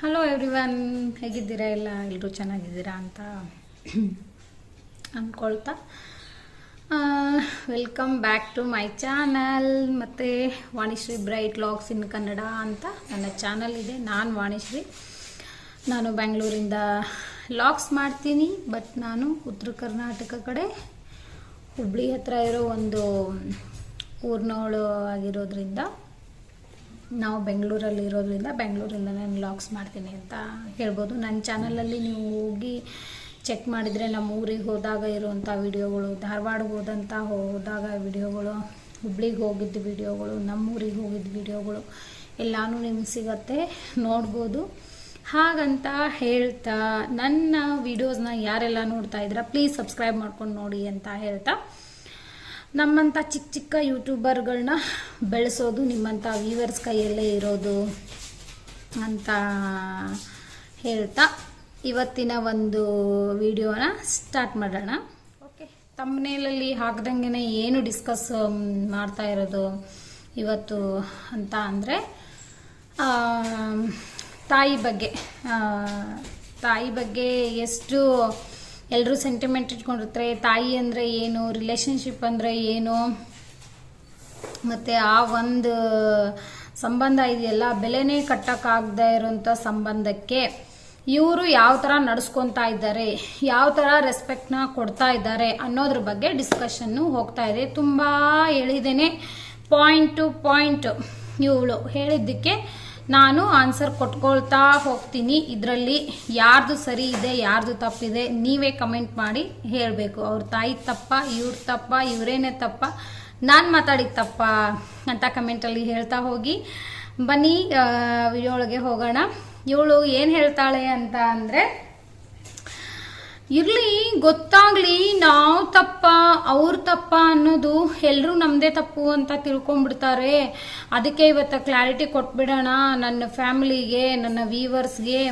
Hello everyone ಹೇಗಿದ್ದೀರಾ? ಎಲ್ಲ ಎಲ್ಲರೂ ಚೆನ್ನಾಗಿದ್ದೀರಾ ಅಂತ ಅಂದ್ಕೊಳ್ತಾ welcome back to my channel ಮತ್ತು Vanishree bright logs in Kannada ಅಂತ ನನ್ನ ಚಾನಲ್ ಇದೆ. ನಾನು ವಾಣಿಶ್ರೀ. ನಾನು ಬೆಂಗಳೂರಿಂದ ಲಾಗ್ಸ್ ಮಾಡ್ತೀನಿ. ಬಟ್ ನಾನು ಉತ್ತರ ಕರ್ನಾಟಕ ಕಡೆ ಹುಬ್ಳಿ ಹತ್ರ ಇರೋ ಒಂದು ಊರಿನವಳು ಆಗಿರೋದ್ರಿಂದ ನಾವು ಬೆಂಗಳೂರಲ್ಲಿ ಇರೋದ್ರಿಂದ ಬೆಂಗಳೂರಿಂದ ನಾನು ಲಾಗ್ಸ್ ಮಾಡ್ತೀನಿ ಅಂತ ಹೇಳ್ಬೋದು. ನನ್ನ ಚಾನಲಲ್ಲಿ ನೀವು ಹೋಗಿ ಚೆಕ್ ಮಾಡಿದರೆ ನಮ್ಮ ಊರಿಗೆ ಹೋದಾಗ ಇರುವಂಥ ವಿಡಿಯೋಗಳು ಧಾರವಾಡಗೆ ಹೋದಂಥ ಹೋದಾಗ ವಿಡಿಯೋಗಳು ಹುಬ್ಳಿಗೆ ಹೋಗಿದ್ದ ವಿಡಿಯೋಗಳು ನಮ್ಮ ಊರಿಗೆ ಹೋಗಿದ್ದ ವಿಡಿಯೋಗಳು ಎಲ್ಲಾನು ನಿಮ್ಗೆ ಸಿಗತ್ತೆ, ನೋಡ್ಬೋದು. ಹಾಗಂತ ಹೇಳ್ತಾ, ನನ್ನ ವಿಡಿಯೋಸ್ನ ಯಾರೆಲ್ಲ ನೋಡ್ತಾ ಇದ್ದೀರಾ ಪ್ಲೀಸ್ ಸಬ್ಸ್ಕ್ರೈಬ್ ಮಾಡ್ಕೊಂಡು ನೋಡಿ ಅಂತ ಹೇಳ್ತಾ. ನಮ್ಮಂಥ ಚಿಕ್ಕ ಚಿಕ್ಕ ಯೂಟ್ಯೂಬರ್ಗಳನ್ನ ಬೆಳೆಸೋದು ನಿಮ್ಮಂಥ ವ್ಯೂವರ್ಸ್ ಕೈಯಲ್ಲೇ ಇರೋದು ಅಂತ ಹೇಳ್ತಾ ಇವತ್ತಿನ ಒಂದು ವಿಡಿಯೋನ ಸ್ಟಾರ್ಟ್ ಮಾಡೋಣ. ಓಕೆ. ತಮ್ಮನೇಲಲ್ಲಿ ಹಾಕ್ದಂಗೆ ಏನು ಡಿಸ್ಕಸ್ ಮಾಡ್ತಾ ಇರೋದು ಇವತ್ತು ಅಂತ ಅಂದರೆ ತಾಯಿ ಬಗ್ಗೆ ತಾಯಿ ಬಗ್ಗೆ ಎಷ್ಟು ಎಲ್ಲರೂ ಸೆಂಟಿಮೆಂಟ್ ಇಟ್ಕೊಂಡಿರ್ತಾರೆ. ತಾಯಿ ಅಂದರೆ ಏನು ರಿಲೇಶನ್ಶಿಪ್ ಅಂದರೆ ಏನು, ಮತ್ತು ಆ ಒಂದು ಸಂಬಂಧ ಇದೆಯಲ್ಲ, ಬೆಲೆನೇ ಕಟ್ಟೋಕ್ಕಾಗದೇ ಇರೋಂಥ ಸಂಬಂಧಕ್ಕೆ ಇವರು ಯಾವ ಥರ ನಡೆಸ್ಕೊತಾ ಇದ್ದಾರೆ, ಯಾವ ಥರ ರೆಸ್ಪೆಕ್ಟ್ನ ಕೊಡ್ತಾ ಇದ್ದಾರೆ ಅನ್ನೋದ್ರ ಬಗ್ಗೆ ಡಿಸ್ಕಷನ್ನು ಹೋಗ್ತಾ ಇದೆ. ತುಂಬ ಹೇಳಿದ್ದೇನೆ. ಪಾಯಿಂಟ್ ಟು ಪಾಯಿಂಟ್ ಇವಳು ಹೇಳಿದ್ದಕ್ಕೆ ನಾನು ಆನ್ಸರ್ ಕೊಟ್ಕೊಳ್ತಾ ಹೋಗ್ತೀನಿ. ಇದರಲ್ಲಿ ಯಾರ್ದು ಸರಿ ಇದೆ, ಯಾರ್ದು ತಪ್ಪಿದೆ, ನೀವೇ ಕಮೆಂಟ್ ಮಾಡಿ ಹೇಳಬೇಕು. ಅವ್ರ ತಾಯಿ ತಪ್ಪ, ಇವ್ರ ತಪ್ಪ, ಇವರೇನೇ ತಪ್ಪ, ನಾನು ಮಾತಾಡಿದ ತಪ್ಪ ಅಂತ ಕಮೆಂಟಲ್ಲಿ ಹೇಳ್ತಾ ಹೋಗಿ. ಬನ್ನಿ ವಿಡಿಯೋ ಒಳಗೆ ಹೋಗೋಣ. ಇವಳು ಏನು ಹೇಳ್ತಾಳೆ ಅಂತ ಅಂದರೆ ಇರ್ಲಿ, ಗೊತ್ತಾಗ್ಲಿ, ನಾವು ತಪ್ಪ, ಅವ್ರ ತಪ್ಪ ಅನ್ನೋದು ಎಲ್ಲರೂ ನಮ್ಮದೇ ತಪ್ಪು ಅಂತ ತಿಳ್ಕೊಂಡ್ಬಿಡ್ತಾರೆ. ಅದಕ್ಕೆ ಇವತ್ತು ಕ್ಲಾರಿಟಿ ಕೊಟ್ಬಿಡೋಣ ನನ್ನ ಫ್ಯಾಮಿಲಿಗೆ, ನನ್ನ ವೀವರ್ಸ್ಗೆ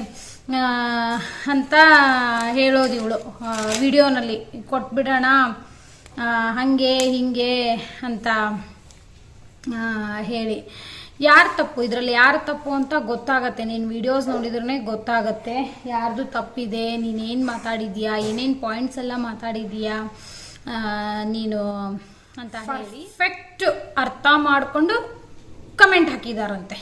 ಅಂತ ಹೇಳೋದು ಇವಳು. ವಿಡಿಯೋನಲ್ಲಿ ಕೊಟ್ಬಿಡೋಣ. ಹಾಗೆ, ಹಿಂಗೆ ಅಂತ ಹೇಳಿ. ಯಾರು ತಪ್ಪು? ಇದರಲ್ಲಿ ಯಾರು ತಪ್ಪು ಅಂತ ಗೊತ್ತಾಗತ್ತೆ. ನೀನು ವಿಡಿಯೋಸ್ ನೋಡಿದ್ರೇ ಗೊತ್ತಾಗತ್ತೆ. ಯಾರ್ದು ತಪ್ಪಿದೆ? ನೀನೇನು ಮಾತಾಡಿದ್ಯಾ? ಏನೇನು ಪಾಯಿಂಟ್ಸ್ ಎಲ್ಲ ಮಾತಾಡಿದ್ಯಾ? ನೀನು ಅಂತ ಹೇಳಿ ಪರ್ಫೆಕ್ಟ್ ಅರ್ಥ ಮಾಡಿಕೊಂಡು ಕಮೆಂಟ್ ಹಾಕಿದಾರಂತೆ.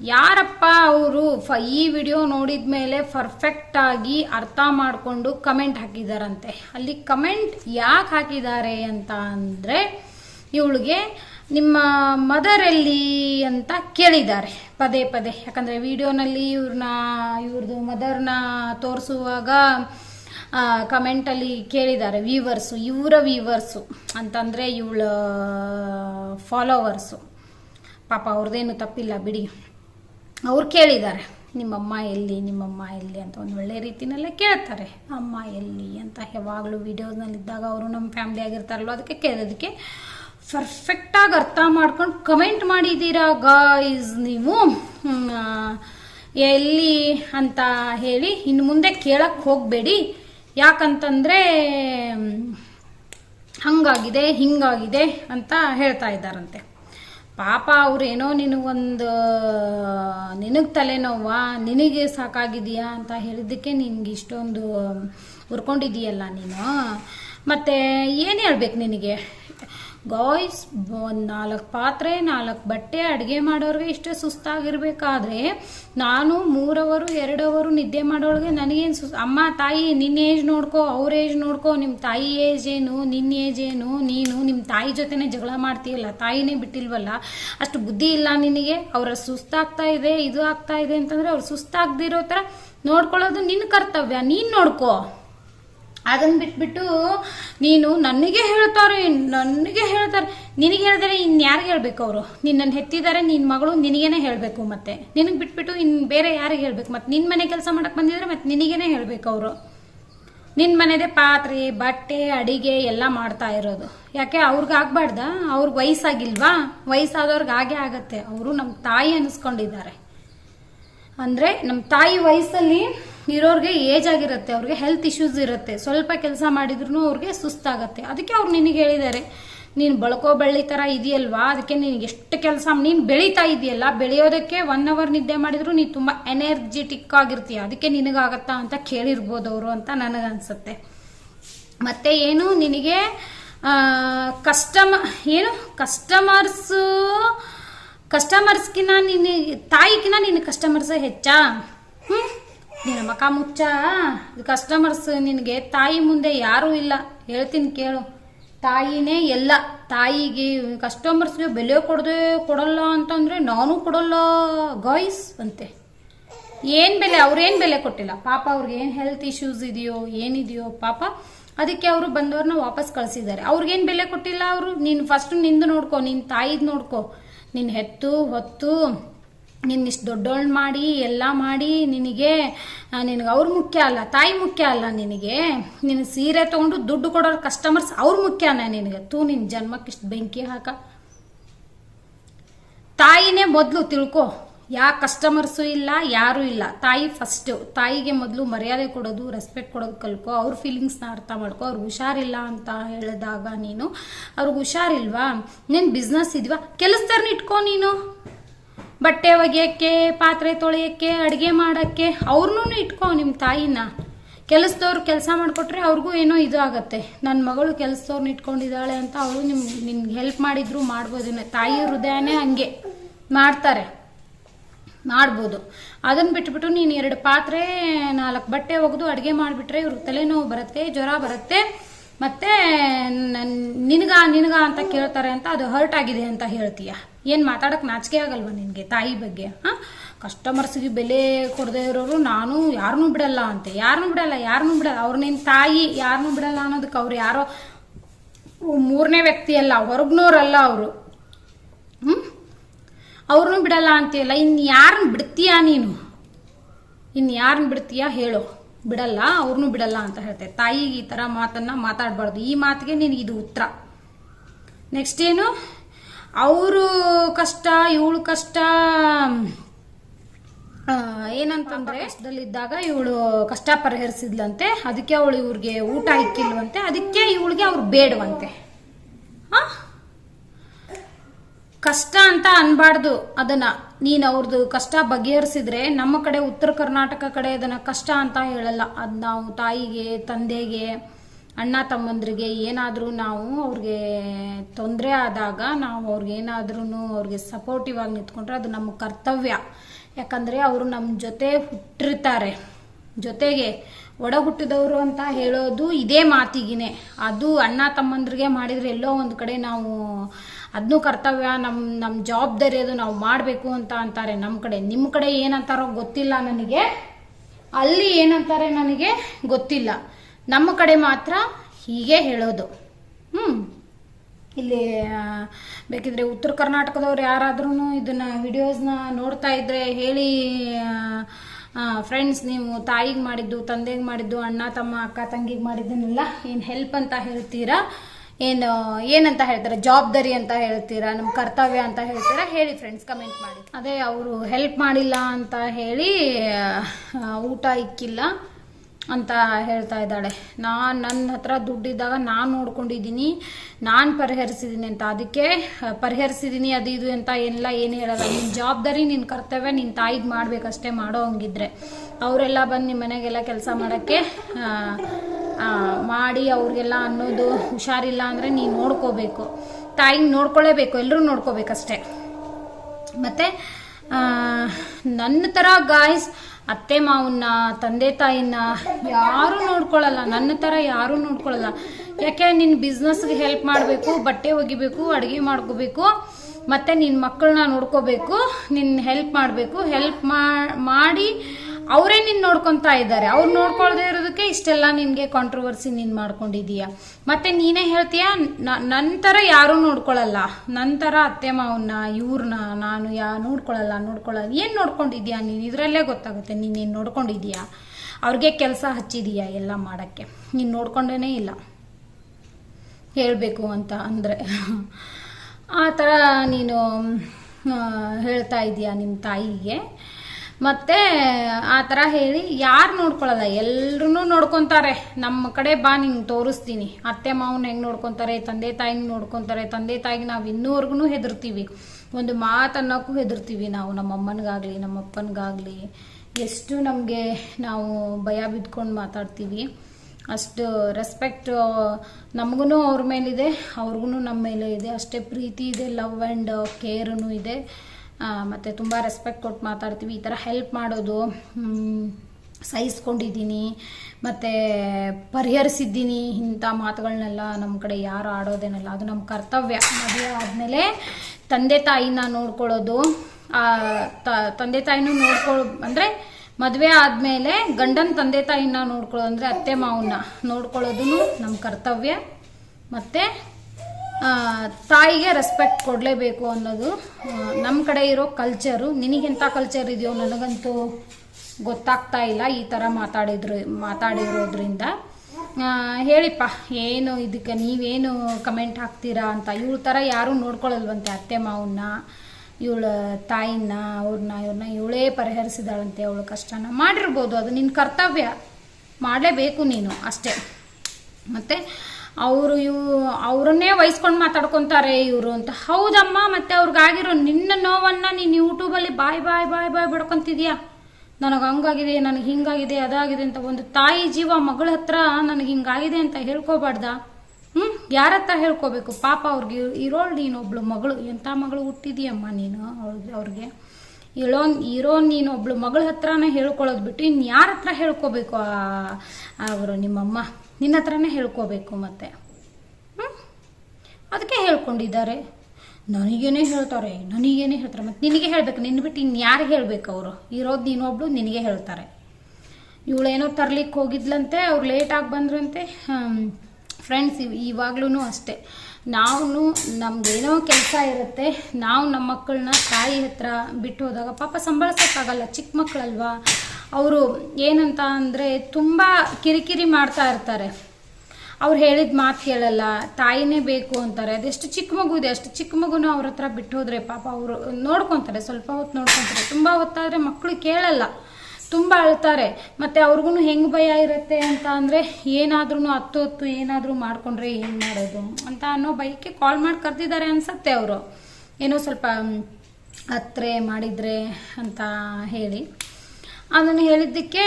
ಯಾರಪ್ಪ ಅವರು ಫ, ಈ ವಿಡಿಯೋ ನೋಡಿದ ಮೇಲೆ ಪರ್ಫೆಕ್ಟ್ ಆಗಿ ಅರ್ಥ ಮಾಡಿಕೊಂಡು ಕಮೆಂಟ್ ಹಾಕಿದಾರಂತೆ. ಅಲ್ಲಿ ಕಮೆಂಟ್ ಯಾಕೆ ಹಾಕಿದ್ದಾರೆ ಅಂತ ಅಂದರೆ, ಇವಳಿಗೆ ನಿಮ್ಮ ಮದರ್ ಎಲ್ಲಿ ಅಂತ ಕೇಳಿದ್ದಾರೆ. ಪದೇ ಪದೇ. ಯಾಕಂದರೆ ವಿಡಿಯೋನಲ್ಲಿ ಇವ್ರನ್ನ ಇವ್ರದ್ದು ಮದರ್ನ ತೋರಿಸುವಾಗ ಕಮೆಂಟಲ್ಲಿ ಕೇಳಿದ್ದಾರೆ. ವೀವರ್ಸು ಇವರ ವೀವರ್ಸು ಅಂತಂದರೆ ಇವಳ ಫಾಲೋವರ್ಸು ಪಾಪ ಅವ್ರದ್ದೇನು ತಪ್ಪಿಲ್ಲ, ಬಿಡಿ. ಅವ್ರು ಕೇಳಿದ್ದಾರೆ. ನಿಮ್ಮಮ್ಮ ಎಲ್ಲಿ ನಿಮ್ಮಮ್ಮ ಎಲ್ಲಿ? ಅಂತ ಒಂದು ಒಳ್ಳೆ ರೀತಿನಲ್ಲೇ ಕೇಳ್ತಾರೆ. ಅಮ್ಮ ಎಲ್ಲಿ? ಅಂತ ಯಾವಾಗಲೂ ವೀಡಿಯೋಸ್ನಲ್ಲಿದ್ದಾಗ ಅವರು ನಮ್ಮ ಫ್ಯಾಮಿಲಿ ಆಗಿರ್ತಾರಲ್ವ, ಅದಕ್ಕೆ ಕೇಳೋದಕ್ಕೆ ಪರ್ಫೆಕ್ಟಾಗಿ ಅರ್ಥ ಮಾಡ್ಕೊಂಡು ಕಮೆಂಟ್ ಮಾಡಿದ್ದೀರಾ ಗಾಯ್ಸ್ ನೀವು? ಎಲ್ಲಿ ಅಂತ ಹೇಳಿ ಇನ್ನು ಮುಂದೆ ಕೇಳಕ್ಕೆ ಹೋಗಬೇಡಿ. ಯಾಕಂತಂದರೆ, ಹಂಗಾಗಿದೆ, ಹಿಂಗಾಗಿದೆ ಅಂತ ಹೇಳ್ತಾ ಇದ್ದಾರಂತೆ. ಪಾಪ ಅವ್ರೇನೋ ನಿನಗೊಂದು ನಿನಗೆ ತಲೆನೋವಾ, ನಿನಗೆ ಸಾಕಾಗಿದೆಯಾ ಅಂತ ಹೇಳಿದ್ದಕ್ಕೆ ನಿನ್ಗೆ ಇಷ್ಟೊಂದು ಉರ್ಕೊಂಡಿದೀಯಲ್ಲ ನೀನು? ಮತ್ತು ಏನು ಹೇಳ್ಬೇಕು ನಿನಗೆ? ಗಾಯ್ಸ್, ಒಂದು ನಾಲ್ಕು ಪಾತ್ರೆ, ನಾಲ್ಕು ಬಟ್ಟೆ ಅಡುಗೆ ಮಾಡೋರಿಗೆ ಇಷ್ಟೇ ಸುಸ್ತಾಗಿರ್ಬೇಕಾದ್ರೆ ನಾನು ಮೂರವರು, ಎರಡವರು ನಿದ್ದೆ ಮಾಡೋಳಿಗೆ ನನಗೇನು ಸುಸ್, ಅಮ್ಮ, ತಾಯಿ ನಿನ್ನ ಏಜ್ ನೋಡ್ಕೋ, ಅವ್ರ ಏಜ್ ನೋಡ್ಕೋ ನಿಮ್ಮ ತಾಯಿ ಏಜ್ ಏನು ನಿನ್ನ ಏಜ್ ಏನು, ನೀನು ನಿಮ್ಮ ತಾಯಿ ಜೊತೆನೇ ಜಗಳ ಮಾಡ್ತೀಯಲ್ಲ, ತಾಯಿನೇ ಬಿಟ್ಟಿಲ್ವಲ್ಲ, ಅಷ್ಟು ಬುದ್ಧಿ ಇಲ್ಲ ನಿನಗೆ, ಅವರ ಸುಸ್ತಾಗ್ತಾ ಇದೆ, ಇದು ಆಗ್ತಾ ಇದೆ ಅಂತಂದರೆ ಅವ್ರು ಸುಸ್ತಾಗ್ದಿರೋ ಥರ ನೋಡ್ಕೊಳ್ಳೋದು ನಿನ್ನ ಕರ್ತವ್ಯ, ನೀನು ನೋಡ್ಕೋ. ಅದನ್ನ ಬಿಟ್ಬಿಟ್ಟು ನೀನು ನನಗೆ ಹೇಳ್ತಾರೆ ನನಗೆ ಹೇಳ್ತಾರೆ. ನಿನಗೆ ಹೇಳಿದರೆ ಇನ್ಯಾರಿಗೆ ಹೇಳ್ಬೇಕು ಅವರು? ನಿನ್ನನ್ನು ಹೆತ್ತಿದ್ದಾರೆ ನಿನ್ನ ಮಗಳು ನಿನಗೇನೆ ಹೇಳಬೇಕು ಮತ್ತೆ. ನಿನಗೆ ಬಿಟ್ಬಿಟ್ಟು ಇನ್ನು ಬೇರೆ ಯಾರಿಗೆ ಹೇಳಬೇಕು? ಮತ್ತು ನಿನ್ನ ಮನೆ ಕೆಲಸ ಮಾಡಕ್ಕೆ ಬಂದಿದ್ರೆ ಮತ್ತು ನಿನಗೇನೆ ಹೇಳಬೇಕು ಅವರು. ನಿನ್ನ ಮನೆದೇ ಪಾತ್ರೆ, ಬಟ್ಟೆ, ಅಡಿಗೆ ಎಲ್ಲ ಮಾಡ್ತಾ ಇರೋದು. ಯಾಕೆ ಅವ್ರಿಗೆ ಆಗ್ಬಾರ್ದ? ಅವ್ರಿಗೆ ವಯಸ್ಸಾಗಿಲ್ವಾ? ವಯಸ್ಸಾದವ್ರಿಗೆ ಹಾಗೆ ಆಗತ್ತೆ. ಅವರು ನಮ್ಮ ತಾಯಿ ಅನ್ನಿಸ್ಕೊಂಡಿದ್ದಾರೆ ಅಂದರೆ ನಮ್ಮ ತಾಯಿ ವಯಸ್ಸಲ್ಲಿ ಇರೋರಿಗೆ ಏಜ್ ಆಗಿರುತ್ತೆ, ಅವ್ರಿಗೆ ಹೆಲ್ತ್ ಇಶ್ಯೂಸ್ ಇರುತ್ತೆ. ಸ್ವಲ್ಪ ಕೆಲಸ ಮಾಡಿದ್ರು ಅವ್ರಿಗೆ ಸುಸ್ತಾಗತ್ತೆ. ಅದಕ್ಕೆ ಅವ್ರು ನಿನಗೆ ಹೇಳಿದ್ದಾರೆ ನೀನು ಬಳ್ಕೋ ಬಳ್ಳಿ ಥರ ಇದೆಯಲ್ವಾ? ಅದಕ್ಕೆ ನಿನಗೆ ಎಷ್ಟು ಕೆಲಸ ನೀನು ಬೆಳೀತಾ ಇದೆಯಲ್ಲ? ಬೆಳೆಯೋದಕ್ಕೆ ಒನ್ ಅವರ್ ನಿದ್ದೆ ಮಾಡಿದ್ರು ನೀನು ತುಂಬ ಎನರ್ಜೆಟಿಕ್ ಆಗಿರ್ತೀಯ. ಅದಕ್ಕೆ ನಿನಗಾಗತ್ತಾ ಅಂತ ಕೇಳಿರ್ಬೋದು ಅವರು ಅಂತ ನನಗನ್ಸುತ್ತೆ. ಮತ್ತೆ ಏನು? ನಿನಗೆ ಕಸ್ಟಮ ಏನು? ಕಸ್ಟಮರ್ಸು ಕಸ್ಟಮರ್ಸ್ಗಿನ್ನ ನಿನ್ನ ತಾಯಿಗಿನ್ನ ನಿನ್ನ ಕಸ್ಟಮರ್ಸ್ ಹೆಚ್ಚಾ? ನಿನ್ನ ಮಕ ಮುಚ್ಚ. ಕಸ್ಟಮರ್ಸ್ ನಿನಗೆ ತಾಯಿ ಮುಂದೆ ಯಾರೂ ಇಲ್ಲ. ಹೇಳ್ತೀನಿ ಕೇಳು. ತಾಯಿನೇ ಎಲ್ಲ. ತಾಯಿಗೆ ಕಸ್ಟಮರ್ಸ್ಗೆ ಬೆಲೆ ಕೊಡದೆ ಕೊಡಲ್ಲ ಅಂತಂದರೆ ನಾನು ಕೊಡಲ್ಲ ಗಾಯ್ಸ್ ಅಂತೆ. ಏನು ಬೆಲೆ? ಅವ್ರೇನು ಬೆಲೆ ಕೊಟ್ಟಿಲ್ಲ? ಪಾಪ ಅವ್ರಿಗೆ ಏನು ಹೆಲ್ತ್ ಇಶ್ಯೂಸ್ ಇದೆಯೋ, ಏನಿದೆಯೋ ಪಾಪ ಅದಕ್ಕೆ ಅವರು ಬಂದವ್ರನ್ನ ವಾಪಸ್ ಕಳಿಸಿದ್ದಾರೆ. ಅವ್ರಿಗೇನು ಬೆಲೆ ಕೊಟ್ಟಿಲ್ಲ ಅವರು? ನೀನು ಫಸ್ಟ್ ನಿಂದು ನೋಡ್ಕೋ ನಿನ್ನ ತಾಯಿದ್ ನೋಡ್ಕೋ. ನಿನ್ನ ಹೆತ್ತು, ಹೊತ್ತು ನಿನ್ನ ಇಷ್ಟು ಮಾಡಿ, ಎಲ್ಲ ಮಾಡಿ ನಿನಗೆ ನಿನಗೆ ಅವ್ರು ಮುಖ್ಯ ಅಲ್ಲ, ತಾಯಿ ಮುಖ್ಯ ಅಲ್ಲ ನಿನಗೆ. ನಿನ್ನ ಸೀರೆ ತೊಗೊಂಡು ದುಡ್ಡು ಕೊಡೋರು ಕಸ್ಟಮರ್ಸ್ ಅವ್ರು ಮುಖ್ಯನ ನಿನಗೆ. ತೂ ನಿನ್ನ ಜನ್ಮಕ್ಕೆ ಇಷ್ಟು ಬೆಂಕಿ ಹಾಕ. ತಾಯಿನೇ ಮೊದಲು ತಿಳ್ಕೊ, ಯಾ ಕಸ್ಟಮರ್ಸು ಇಲ್ಲ, ಯಾರೂ ಇಲ್ಲ. ತಾಯಿ ಫಸ್ಟು ತಾಯಿಗೆ ಮೊದಲು ಮರ್ಯಾದೆ ಕೊಡೋದು ರೆಸ್ಪೆಕ್ಟ್ ಕೊಡೋದು ಕಲ್ಕೊ, ಅವ್ರ ಫೀಲಿಂಗ್ಸ್ನ ಅರ್ಥ ಮಾಡ್ಕೊ. ಅವ್ರಿಗೆ ಹುಷಾರಿಲ್ಲ ಅಂತ ಹೇಳಿದಾಗ ನೀನು, ಅವ್ರಿಗೆ ಹುಷಾರಿಲ್ವಾ? ನಿನ್ನ ಬಿಸ್ನೆಸ್ ಇದ್ವಾ? ಕೆಲಸದಾರನ್ನ ಇಟ್ಕೊ ನೀನು. ಬಟ್ಟೆ ಒಗೆಯೋಕ್ಕೆ, ಪಾತ್ರೆ ತೊಳೆಯೋಕ್ಕೆ, ಅಡುಗೆ ಮಾಡೋಕ್ಕೆ ಅವ್ರನ್ನೂ ಇಟ್ಕೊ ನಿಮ್ಮ ತಾಯಿನ. ಕೆಲಸದವ್ರು ಕೆಲಸ ಮಾಡಿಕೊಟ್ರೆ ಅವ್ರಿಗೂ ಏನೋ ಇದು ಆಗುತ್ತೆ. ನನ್ನ ಮಗಳು ಕೆಲಸದವ್ರನ್ನ ಇಟ್ಕೊಂಡಿದ್ದಾಳೆ ಅಂತ ಅವಳು ನಿಮ್ ನಿನ್ಗೆ ಹೆಲ್ಪ್ ಮಾಡಿದ್ರು ಮಾಡ್ಬೋದೇನೋ ತಾಯಿ ಹೃದಯನೇ ಹಂಗೆ ಮಾಡ್ತಾರೆ. ಮಾಡ್ಬೋದು. ಅದನ್ನು ಬಿಟ್ಬಿಟ್ಟು ನೀನು ಎರಡು ಪಾತ್ರೆ, ನಾಲ್ಕು ಬಟ್ಟೆ ಒಗೆದು ಅಡುಗೆ ಮಾಡಿಬಿಟ್ರೆ ಇವ್ರಿಗೆ ತಲೆನೋವು ಬರುತ್ತೆ, ಜ್ವರ ಬರುತ್ತೆ. ಮತ್ತೆ ನಿನಗ ನಿನಗ ಅಂತ ಕೇಳ್ತಾರೆ ಅಂತ ಅದು ಹರ್ಟ್ ಆಗಿದೆ ಅಂತ ಹೇಳ್ತೀಯ. ಏನು ಮಾತಾಡೋಕೆ ನಾಚಿಕೆ ಆಗಲ್ವಾ ನಿನಗೆ ತಾಯಿ ಬಗ್ಗೆ, ಹಾಂ? ಕಸ್ಟಮರ್ಸ್ಗೆ ಬೆಲೆ ಕೊಡದೇ ಇರೋರು ನಾನು ಯಾರನ್ನೂ ಬಿಡಲ್ಲ ಅಂತೆ. ಯಾರನ್ನೂ ಬಿಡಲ್ಲ ಯಾರನ್ನೂ ಬಿಡಲ್ಲ. ಅವ್ರು ನಿನ್ನ ತಾಯಿ ಯಾರನ್ನೂ ಬಿಡಲ್ಲ ಅನ್ನೋದಕ್ಕೆ ಅವ್ರು ಯಾರೋ ಮೂರನೇ ವ್ಯಕ್ತಿ ಅಲ್ಲ ಹೊರಗ್ನೋರಲ್ಲ ಅವರು. ಹ್ಞೂ ಅವ್ರನ್ನೂ ಬಿಡಲ್ಲ ಅಂತೀಯಲ್ಲ ಇನ್ನು ಯಾರನ್ನ ಬಿಡ್ತೀಯಾ ನೀನು? ಇನ್ನು ಯಾರನ್ನ ಬಿಡ್ತೀಯಾ ಹೇಳು. ಬಿಡಲ್ಲ ಅವ್ರನ್ನೂ ಬಿಡಲ್ಲ ಅಂತ ಹೇಳ್ತಾರೆ. ತಾಯಿಗೆ ಈ ಥರ ಮಾತನ್ನು ಮಾತಾಡಬಾರ್ದು. ಈ ಮಾತಿಗೆ ನಿನಗೆ ಇದು ಉತ್ತರ. ನೆಕ್ಸ್ಟ್ ಏನು? ಅವರು ಕಷ್ಟ, ಇವಳು ಕಷ್ಟ ಏನಂತಂದ್ರೆ ಕಷ್ಟದಲ್ಲಿದ್ದಾಗ ಇವಳು ಕಷ್ಟ ಪರಿಹರಿಸಿದ್ಲಂತೆ, ಅದಕ್ಕೆ ಅವಳು ಇವ್ರಿಗೆ ಊಟ ಇಕ್ಕಿಲ್ವಂತೆ, ಅದಕ್ಕೆ ಇವಳಿಗೆ ಅವ್ರು ಬೇಡವಂತೆ. ಹಾ? ಕಷ್ಟ ಅಂತ ಅನ್ಬಾರ್ದು. ಅದನ್ನ ನೀನು ಅವ್ರದ್ದು ಕಷ್ಟ ಬಗೆಹರಿಸಿದ್ರೆ ನಮ್ಮ ಕಡೆ ಉತ್ತರ ಕರ್ನಾಟಕ ಕಡೆ ಅದನ್ನ ಕಷ್ಟ ಅಂತ ಹೇಳಲ್ಲ. ಅದು ನಾವು ತಾಯಿಗೆ, ತಂದೆಗೆ, ಅಣ್ಣ ತಮ್ಮಂದ್ರಿಗೆ ಏನಾದರೂ ನಾವು ಅವ್ರಿಗೆ ತೊಂದರೆ ಆದಾಗ ನಾವು ಅವ್ರಿಗೆ ಏನಾದ್ರೂ ಅವ್ರಿಗೆ ಸಪೋರ್ಟಿವ್ ಆಗಿ ನಿಂತ್ಕೊಂಡ್ರೆ ಅದು ನಮ್ಮ ಕರ್ತವ್ಯ. ಯಾಕಂದರೆ ಅವರು ನಮ್ಮ ಜೊತೆ ಹುಟ್ಟಿರ್ತಾರೆ. ಜೊತೆಗೆ ಒಡ ಹುಟ್ಟಿದವರು ಅಂತ ಹೇಳೋದು ಇದೇ ಮಾತಿಗಿನೇ. ಅದು ಅಣ್ಣ ತಮ್ಮಂದ್ರಿಗೆ ಮಾಡಿದ್ರೆ ಎಲ್ಲೋ ಒಂದು ಕಡೆ ನಾವು ಅದನ್ನೂ ಕರ್ತವ್ಯ ನಮ್ಮ ನಮ್ಮ ಜವಾಬ್ದಾರಿ ಅದು ನಾವು ಮಾಡಬೇಕು ಅಂತ ಅಂತಾರೆ ನಮ್ಮ ಕಡೆ. ನಿಮ್ಮ ಕಡೆ ಏನಂತಾರೋ ಗೊತ್ತಿಲ್ಲ ನನಗೆ. ಅಲ್ಲಿ ಏನಂತಾರೆ ನನಗೆ ಗೊತ್ತಿಲ್ಲ. ನಮ್ಮ ಕಡೆ ಮಾತ್ರ ಹೀಗೆ ಹೇಳೋದು. ಹ್ಞೂ ಇಲ್ಲಿ ಬೇಕಿದ್ರೆ ಉತ್ತರ ಕರ್ನಾಟಕದವ್ರು ಯಾರಾದ್ರೂ ಇದನ್ನ ವಿಡಿಯೋಸ್ನ ನೋಡ್ತಾ ಇದ್ರೆ ಹೇಳಿ ಫ್ರೆಂಡ್ಸ್ ನೀವು ತಾಯಿಗೆ ಮಾಡಿದ್ದು, ತಂದೆಗೆ ಮಾಡಿದ್ದು, ಅಣ್ಣ, ತಮ್ಮ, ಅಕ್ಕ, ತಂಗಿಗೆ ಮಾಡಿದ್ದನ್ನೆಲ್ಲ ಏನು ಹೆಲ್ಪ್ ಅಂತ ಹೇಳ್ತೀರಾ? ಏನು ಏನಂತ ಹೇಳ್ತಾರೆ? ಜವಾಬ್ದಾರಿ ಅಂತ ಹೇಳ್ತೀರಾ? ನಮ್ಮ ಕರ್ತವ್ಯ ಅಂತ ಹೇಳ್ತೀರಾ? ಹೇಳಿ ಫ್ರೆಂಡ್ಸ್ ಕಮೆಂಟ್ ಮಾಡಿ. ಅದೇ ಅವರು ಹೆಲ್ಪ್ ಮಾಡಿಲ್ಲ ಅಂತ ಹೇಳಿ ಊಟ ಇಕ್ಕಿಲ್ಲ. ಅಂತ ಹೇಳ್ತಾ ಇದ್ದಾಳೆ. ನಾನು ನನ್ನ ಹತ್ರ ದುಡ್ಡಿದ್ದಾಗ ನಾನು ನೋಡ್ಕೊಂಡಿದ್ದೀನಿ, ನಾನು ಪರಿಹರಿಸಿದ್ದೀನಿ ಅಂತ. ಅದಕ್ಕೆ ಪರಿಹರಿಸಿದ್ದೀನಿ ಅದು ಇದು ಅಂತ ಎಲ್ಲ ಏನು ಹೇಳಲ್ಲ. ನಿನ್ನ ಜವಾಬ್ದಾರಿ ನಿನ್ನ ಕರ್ತವ್ಯ ನಿನ್ನ ತಾಯಿಗೆ ಮಾಡಬೇಕಷ್ಟೇ ಮಾಡೋ ಹಂಗಿದ್ರೆ. ಅವರೆಲ್ಲ ಬಂದು ನಿಮ್ಮ ಮನೆಗೆಲ್ಲ ಕೆಲಸ ಮಾಡೋಕ್ಕೆ ಮಾಡಿ ಅವ್ರಿಗೆಲ್ಲ ಅನ್ನೋದು ಹುಷಾರಿಲ್ಲ ಅಂದರೆ ನೀನು ನೋಡ್ಕೋಬೇಕು. ತಾಯಿಗೆ ನೋಡ್ಕೊಳ್ಳೇಬೇಕು ಎಲ್ಲರೂ ನೋಡ್ಕೋಬೇಕಷ್ಟೇ. ಮತ್ತು ನನ್ನ ಥರ ಗಾಯ್ಸ್ ಅತ್ತೆ ಮಾವನ್ನ, ತಂದೆ ತಾಯಿನ ಯಾರೂ ನೋಡ್ಕೊಳ್ಳಲ್ಲ ನನ್ನ ಥರ ಯಾರೂ ನೋಡ್ಕೊಳ್ಳಲ್ಲ ಯಾಕೆ ನಿನ್ನ ಬಿಸ್ನೆಸ್ಗೆ ಹೆಲ್ಪ್ ಮಾಡಬೇಕು, ಬಟ್ಟೆ ಒಗಿಬೇಕು, ಅಡುಗೆ ಮಾಡ್ಕೋಬೇಕು, ಮತ್ತು ನಿನ್ನ ಮಕ್ಕಳನ್ನ ನೋಡ್ಕೋಬೇಕು ನಿನ್ನ ಹೆಲ್ಪ್ ಮಾಡಬೇಕು ಹೆಲ್ಪ್ ಮಾಡಿ ಅವರೇ ನಿನ್ನ ನೋಡ್ಕೊತಾ ಇದ್ದಾರೆ. ಅವ್ರು ನೋಡ್ಕೊಳ್ದೇ ಇರೋದಕ್ಕೆ ಇಷ್ಟೆಲ್ಲ ನಿನಗೆ ಕಾಂಟ್ರವರ್ಸಿ ನೀನು ಮಾಡ್ಕೊಂಡಿದೀಯ? ಮತ್ತೆ ನೀನೇ ಹೇಳ್ತೀಯ ನಂತರ ಯಾರೂ ನೋಡ್ಕೊಳ್ಳಲ್ಲ ನಂತರ ಅತ್ತೆ ಮಾವನ್ನ ಇವ್ರನ್ನ ನಾನು ಯಾ ನೋಡ್ಕೊಳ್ಳಲ್ಲ ನೋಡ್ಕೊಳ್ಳಲ್ಲ ಏನು ನೋಡ್ಕೊಂಡಿದ್ಯಾ ನೀನು? ಇದರಲ್ಲೇ ಗೊತ್ತಾಗುತ್ತೆ ನೀನೇನು ನೋಡ್ಕೊಂಡಿದ್ಯಾ? ಅವ್ರಿಗೆ ಕೆಲಸ ಹಚ್ಚಿದೀಯಾ ಎಲ್ಲ ಮಾಡೋಕ್ಕೆ? ನೀನು ನೋಡ್ಕೊಂಡೇನೆ ಇಲ್ಲ. ಹೇಳಬೇಕು ಅಂತ ಅಂದರೆ. ಆ ಥರ ನೀನು ಹೇಳ್ತಾ ಇದೀಯ ನಿಮ್ಮ ತಾಯಿಗೆ? ಮತ್ತೆ ಆ ಥರ ಹೇಳಿ ಯಾರು ನೋಡ್ಕೊಳ್ಳಲ್ಲ ಎಲ್ಲರೂ ನೋಡ್ಕೊತಾರೆ. ನಮ್ಮ ಕಡೆ ಬಾ, ನಿಂಗೆ ತೋರಿಸ್ತೀನಿ. ಅತ್ತೆ, ಮಾವನ ಹೆಂಗೆ ನೋಡ್ಕೊತಾರೆ, ತಂದೆ, ತಾಯಿನ ನೋಡ್ಕೊತಾರೆ. ತಂದೆ, ತಾಯಿಗೆ ನಾವು ಇನ್ನೂವರೆಗೂ ಹೆದರ್ತೀವಿ. ಒಂದು ಮಾತು ಅನ್ನೋಕ್ಕೂ ಹೆದರ್ತೀವಿ ನಾವು, ನಮ್ಮ ಅಮ್ಮನಿಗಾಗಲಿ, ನಮ್ಮ ಅಪ್ಪನಿಗಾಗಲಿ. ಎಷ್ಟು ನಮಗೆ ನಾವು ಭಯ ಬಿದ್ಕೊಂಡು ಮಾತಾಡ್ತೀವಿ. ಅಷ್ಟು ರೆಸ್ಪೆಕ್ಟ್ ನಮಗೂ ಅವ್ರ ಮೇಲಿದೆ ಅವ್ರಿಗೂ ನಮ್ಮ ಮೇಲೆ ಇದೆ. ಅಷ್ಟೇ ಪ್ರೀತಿ ಇದೆ ಲವ್ ಆ್ಯಂಡ್ ಕೇರೂ ಇದೆ. ಮತ್ತೆ ತುಂಬ ರೆಸ್ಪೆಕ್ಟ್ ಕೊಟ್ಟು ಮಾತಾಡ್ತೀವಿ. ಈ ಥರ ಹೆಲ್ಪ್ ಮಾಡೋದು ಸಹಿಸ್ಕೊಂಡಿದ್ದೀನಿ, ಮತ್ತು ಪರಿಹರಿಸಿದ್ದೀನಿ ಇಂಥ ಮಾತುಗಳನ್ನೆಲ್ಲ ನಮ್ಮ ಕಡೆ ಯಾರು ಆಡೋದೇನಲ್ಲ. ಅದು ನಮ್ಮ ಕರ್ತವ್ಯ. ಮದುವೆ ಆದಮೇಲೆ ತಂದೆ ತಾಯಿನ ನೋಡ್ಕೊಳ್ಳೋದು ತಂದೆ ತಾಯಿನೂ ನೋಡ್ಕೊಳ್, ಅಂದರೆ ಮದುವೆ ಆದಮೇಲೆ ಗಂಡನ ತಂದೆ ತಾಯಿನ ನೋಡ್ಕೊಳ್ಳೋದು, ಅಂದರೆ ಅತ್ತೆ ಮಾವನ್ನ ನೋಡ್ಕೊಳ್ಳೋದು ನಮ್ಮ ಕರ್ತವ್ಯ. ಮತ್ತು ತಾಯಿಗೆ ರೆಸ್ಪೆಕ್ಟ್ ಕೊಡಲೇಬೇಕು ಅನ್ನೋದು ನಮ್ಮ ಕಡೆ ಇರೋ ಕಲ್ಚರು ನಿನಗೆಂಥ ಕಲ್ಚರ್ ಇದೆಯೋ ನನಗಂತೂ ಗೊತ್ತಾಗ್ತಾ ಇಲ್ಲ ಈ ಥರ ಮಾತಾಡಿದ್ರು, ಮಾತಾಡಿರೋದ್ರಿಂದ. ಹೇಳಿಪ್ಪ, ಏನು ಇದಕ್ಕೆ ನೀವೇನು ಕಮೆಂಟ್ ಹಾಕ್ತೀರಾ ಅಂತ. ಇವಳ ಥರ ಯಾರೂ ನೋಡ್ಕೊಳ್ಳಲ್ವಂತೆ ಅತ್ತೆ ಮಾವನ್ನ, ಇವಳ ತಾಯಿನ ಅವ್ರನ್ನ ಇವ್ರನ್ನ ಇವಳೇ ಪರಿಹರಿಸಿದಾಳಂತೆ ಅವಳ ಕಷ್ಟನ. ಮಾಡಿರ್ಬೋದು, ಅದು ನಿನ್ನ ಕರ್ತವ್ಯ. ಮಾಡಲೇಬೇಕು ನೀನು ಅಷ್ಟೇ. ಮತ್ತು ಅವರು ಇವು ಅವರನ್ನೇ ವಹಿಸ್ಕೊಂಡು ಮಾತಾಡ್ಕೊತಾರೆ ಇವರು ಅಂತ. ಹೌದಮ್ಮ, ಮತ್ತೆ ಅವ್ರಿಗಾಗಿರೋ ನಿನ್ನ ನೋವನ್ನು ನೀನು ಯೂಟ್ಯೂಬಲ್ಲಿ ಬಾಯ್ ಬಾಯ್ ಬಾಯ್ ಬಾಯ್ ಬಡ್ಕೊಂತಿದ್ಯಾ? ನನಗೆ ಹಂಗಾಗಿದೆ, ನನಗೆ ಹಿಂಗಾಗಿದೆ, ಅದಾಗಿದೆ ಅಂತ ಒಂದು ತಾಯಿ ಜೀವ ಮಗಳ ಹತ್ರ ನನಗೆ ಹಿಂಗಾಗಿದೆ ಅಂತ ಹೇಳ್ಕೊಬಾರ್ದ? ಹ್ಞೂ ಯಾರ ಹತ್ರ ಹೇಳ್ಕೋಬೇಕು? ಪಾಪ ಅವ್ರಿಗೆ ಇರೋಳು ನೀನೊಬ್ಳು ಮಗಳು. ಎಂಥ ಮಗಳು ಹುಟ್ಟಿದೀಯಮ್ಮ ನೀನು ಅವ್ರಿಗೆ ಅವ್ರಿಗೆ? ಇರೋ ನೀನು ಒಬ್ಳು ಮಗಳ ಹತ್ರನೇ ಹೇಳ್ಕೊಳ್ಳೋದು ಬಿಟ್ಟು ಇನ್ನು ಯಾರ ಹತ್ರ ಹೇಳ್ಕೋಬೇಕು ಅವರು ನಿಮ್ಮಮ್ಮ? ನಿನ್ನ ಹತ್ರನೇ ಹೇಳ್ಕೋಬೇಕು ಮತ್ತೆ. ಅದಕ್ಕೆ ಹೇಳ್ಕೊಂಡಿದ್ದಾರೆ. ನನಗೇನೆ ಹೇಳ್ತಾರೆ ನನಗೇನೆ ಹೇಳ್ತಾರೆ. ಮತ್ತು ನಿನಗೆ ಹೇಳ್ಬೇಕು, ನಿನ್ನ ಬಿಟ್ಟು ಇನ್ನು ಯಾರಿಗೆ ಹೇಳ್ಬೇಕು ಅವರು? ಇರೋದು ನೀನೊಬ್ಳು, ನಿನಗೆ ಹೇಳ್ತಾರೆ. ಇವಳೇನೋ ತರ್ಲಿಕ್ಕೆ ಹೋಗಿದ್ಲಂತೆ, ಅವ್ರು ಲೇಟಾಗಿ ಬಂದ್ರಂತೆ. ಫ್ರೆಂಡ್ಸ್ ಇವಾಗ್ಲೂ ಅಷ್ಟೇ. ನಾವು ನಮ್ಗೇನೋ ಕೆಲಸ ಇರುತ್ತೆ, ನಾವು ನಮ್ಮ ಮಕ್ಕಳನ್ನ ತಾಯಿ ಹತ್ರ ಬಿಟ್ಟು ಹೋದಾಗ ಪಾಪ ಸಂಭಾಳಿಸೋಕ್ಕಾಗಲ್ಲ. ಚಿಕ್ಕ ಮಕ್ಕಳಲ್ವಾ ಅವರು ಏನಂತ ಅಂದರೆ ತುಂಬ ಕಿರಿಕಿರಿ ಮಾಡ್ತಾ ಇರ್ತಾರೆ. ಅವ್ರು ಹೇಳಿದ ಮಾತು ಕೇಳಲ್ಲ, ತಾಯಿನೇ ಬೇಕು ಅಂತಾರೆ. ಅದೆಷ್ಟು ಚಿಕ್ಕ ಮಗು ಇದೆ, ಅಷ್ಟು ಚಿಕ್ಕ ಮಗುನ ಅವ್ರ ಹತ್ರ ಬಿಟ್ಟು ಹೋದ್ರೆ ಪಾಪ ಅವರು ನೋಡ್ಕೊತಾರೆ, ಸ್ವಲ್ಪ ಹೊತ್ತು ನೋಡ್ಕೊತಾರೆ. ತುಂಬ ಹೊತ್ತಾದರೆ ಮಕ್ಕಳು ಕೇಳಲ್ಲ, ತುಂಬ ಅಳ್ತಾರೆ. ಮತ್ತು ಅವ್ರಿಗೂ ಹೆಂಗೆ ಭಯ ಇರುತ್ತೆ ಅಂತ ಅಂದರೆ ಏನಾದ್ರೂ ಹತ್ತು ಹೊತ್ತು ಏನಾದರೂ ಮಾಡಿಕೊಂಡ್ರೆ ಏನು ಮಾಡೋದು ಅಂತ ಅನ್ನೋ ಭಯಕ್ಕೆ ಕಾಲ್ ಮಾಡಿ ಕರೆದಿದ್ದಾರೆ ಅನಿಸುತ್ತೆ ಅವರು. ಏನೋ ಸ್ವಲ್ಪ ಹತ್ರೆ ಮಾಡಿದರೆ ಅಂತ ಹೇಳಿ. ಅದನ್ನು ಹೇಳಿದ್ದಕ್ಕೆ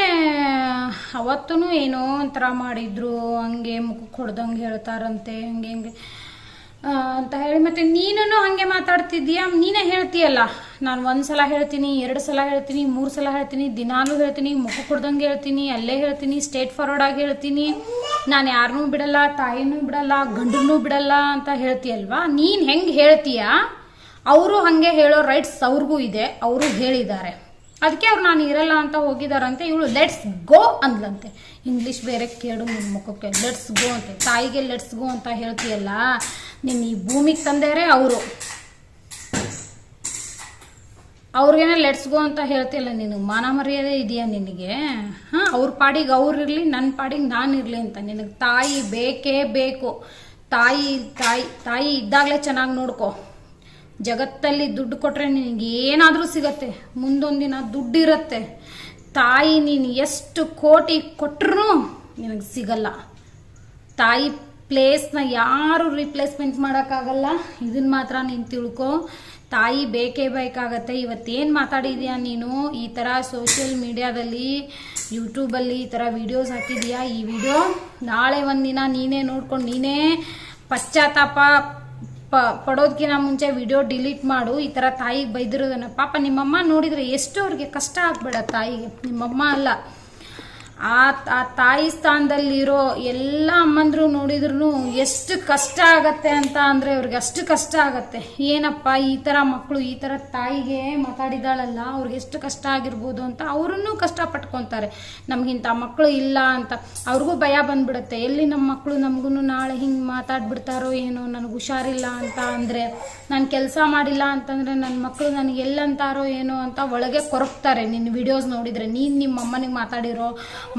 ಅವತ್ತೂ ಏನೋ ಒಂಥರ ಮಾಡಿದ್ರು, ಹಂಗೆ ಮುಖಕ್ಕೆ ಹೊಡೆದಂಗೆ ಹೇಳ್ತಾರಂತೆ, ಹಂಗೆ ಹಂಗೆ ಅಂತ ಹೇಳಿ, ಮತ್ತೆ ನೀನು ಹಾಗೆ ಮಾತಾಡ್ತಿದ್ದೀಯ? ನೀನೇ ಹೇಳ್ತೀಯಲ್ಲ, ನಾನು ಒಂದು ಸಲ ಹೇಳ್ತೀನಿ, ಎರಡು ಸಲ ಹೇಳ್ತೀನಿ, ಮೂರು ಸಲ ಹೇಳ್ತೀನಿ ದಿನಾಲೂ ಹೇಳ್ತೀನಿ, ಮುಖ ಕೊಡ್ದಂಗೆ ಹೇಳ್ತೀನಿ, ಅಲ್ಲೇ ಹೇಳ್ತೀನಿ ಸ್ಟೇಟ್ ಫಾರ್ವರ್ಡ್ ಆಗಿ ಹೇಳ್ತೀನಿ, ನಾನು ಯಾರನ್ನೂ ಬಿಡಲ್ಲ, ತಾಯಿನೂ ಬಿಡಲ್ಲ, ಗಂಡನ್ನೂ ಬಿಡಲ್ಲ ಅಂತ ಹೇಳ್ತೀಯಲ್ವಾ? ನೀನು ಹೆಂಗೆ ಹೇಳ್ತೀಯಾ? ಅವರು ಹಾಗೆ ಹೇಳೋ ರೈಟ್ಸ್ ಅವ್ರಿಗೂ ಇದೆ, ಅವರು ಹೇಳಿದ್ದಾರೆ. ಅದಕ್ಕೆ ಅವ್ರು ನಾನು ಇರಲ್ಲ ಅಂತ ಹೋಗಿದಾರಂತೆ. ಇವಳು ಲೆಟ್ಸ್ ಗೋ ಅಂದ್ಲಂತೆ. ಇಂಗ್ಲೀಷ್ ಬೇರೆ ಕೇಳು ನಿಮ್ಮ ಮುಖಕ್ಕೆ. ಲೆಟ್ಸ್ ಗೋ ಅಂತೆ. ತಾಯಿಗೆ ಲೆಟ್ಸ್ ಗೋ ಅಂತ ಹೇಳ್ತೀಯಲ್ಲ ನಿನ್ನ ಈ ಭೂಮಿಗೆ ತಂದೇರೆ ಅವರು. ಅವ್ರಿಗೇನೆ ಲೆಟ್ಸ್ ಗೋ ಅಂತ ಹೇಳ್ತಿಲ್ಲ ನೀನು. ಮಾನ ಮರ್ಯಾದೆ ಇದೆಯಾ ನಿನಗೆ? ಹಾಂ, ಅವ್ರ ಪಾಡಿಗೆ ಅವ್ರು ಇರಲಿ ನನ್ನ ಪಾಡಿಗೆ ನಾನು ಇರಲಿ ಅಂತ. ನಿನಗೆ ತಾಯಿ ಬೇಕೇ ಬೇಕು. ತಾಯಿ ತಾಯಿ ತಾಯಿ ಇದ್ದಾಗಲೇ ಚೆನ್ನಾಗಿ ನೋಡ್ಕೊ. ಜಗತ್ತಲ್ಲಿ ದುಡ್ಡು ಕೊಟ್ಟರೆ ನಿನಗೆ ಏನಾದರೂ ಸಿಗತ್ತೆ. ಮುಂದೊಂದಿನ ದುಡ್ಡು ಇರುತ್ತೆ ತಾಯಿ ನೀನು ಎಷ್ಟು ಕೋಟಿ ಕೊಟ್ರೂ ನಿನಗೆ ಸಿಗಲ್ಲ. ತಾಯಿ ಪ್ಲೇಸ್ನ ಯಾರು ರಿಪ್ಲೇಸ್ಮೆಂಟ್ ಮಾಡೋಕ್ಕಾಗಲ್ಲ. ಇದನ್ನ ಮಾತ್ರ ನೀನು ತಿಳ್ಕೊ. ತಾಯಿ ಬೇಕೇ ಬೇಕಾಗತ್ತೆ. ಇವತ್ತೇನು ಮಾತಾಡಿದ್ಯಾ ನೀನು? ಈ ಥರ ಸೋಷಿಯಲ್ ಮೀಡಿಯಾದಲ್ಲಿ ಯೂಟ್ಯೂಬಲ್ಲಿ ಈ ಥರ ವಿಡಿಯೋಸ್ ಹಾಕಿದ್ಯಾ? ಈ ವಿಡಿಯೋ ನಾಳೆ ಒಂದಿನ ನೀನೇ ನೋಡ್ಕೊಂಡು ನೀನೇ ಪಶ್ಚಾತ್ತಾಪ ಪ ಪಡೋದಕ್ಕಿಂತ ಮುಂಚೆ ವಿಡಿಯೋ ಡಿಲೀಟ್ ಮಾಡು, ಈ ಥರ ತಾಯಿಗೆ ಬೈದಿರೋದನ್ನು. ಪಾಪ ನಿಮ್ಮಮ್ಮ ನೋಡಿದರೆ ಎಷ್ಟು ಅವ್ರಿಗೆ ಕಷ್ಟ ಆಗ್ಬೇಡ ತಾಯಿಗೆ. ನಿಮ್ಮಮ್ಮ ಅಲ್ಲ. ಆ ಆ ತಾಯಿ ಸ್ಥಾನದಲ್ಲಿರೋ ಎಲ್ಲ ಅಮ್ಮಂದ್ರು ನೋಡಿದ್ರು ಎಷ್ಟು ಕಷ್ಟ ಆಗತ್ತೆ ಅಂತ ಅಂದರೆ ಅವ್ರಿಗೆ ಅಷ್ಟು ಕಷ್ಟ ಆಗತ್ತೆ. ಏನಪ್ಪ, ಈ ಥರ ಮಕ್ಕಳು ಈ ಥರ ತಾಯಿಗೆ ಮಾತಾಡಿದಾಳಲ್ಲ, ಅವ್ರಿಗೆ ಎಷ್ಟು ಕಷ್ಟ ಆಗಿರ್ಬೋದು ಅಂತ ಅವರನ್ನು ಕಷ್ಟ ಪಟ್ಕೊಂತಾರೆ. ನಮಗಿಂತ ಮಕ್ಕಳು ಇಲ್ಲ ಅಂತ ಅವ್ರಿಗೂ ಭಯ ಬಂದ್ಬಿಡುತ್ತೆ. ಎಲ್ಲಿ ನಮ್ಮ ಮಕ್ಕಳು ನಮಗೂ ನಾಳೆ ಹಿಂಗೆ ಮಾತಾಡ್ಬಿಡ್ತಾರೋ ಏನೋ, ನನಗೆ ಹುಷಾರಿಲ್ಲ ಅಂತ ಅಂದರೆ, ನಾನು ಕೆಲಸ ಮಾಡಿಲ್ಲ ಅಂತಂದರೆ ನನ್ನ ಮಕ್ಕಳು ನನಗೆ ಎಲ್ಲಂತಾರೋ ಏನೋ ಅಂತ ಒಳಗೆ ಕೊರಕ್ತಾರೆ ನಿನ್ನ ವಿಡಿಯೋಸ್ ನೋಡಿದರೆ ನೀನು ನಿಮ್ಮ ಅಮ್ಮನಿಗೆ ಮಾತಾಡಿರೋ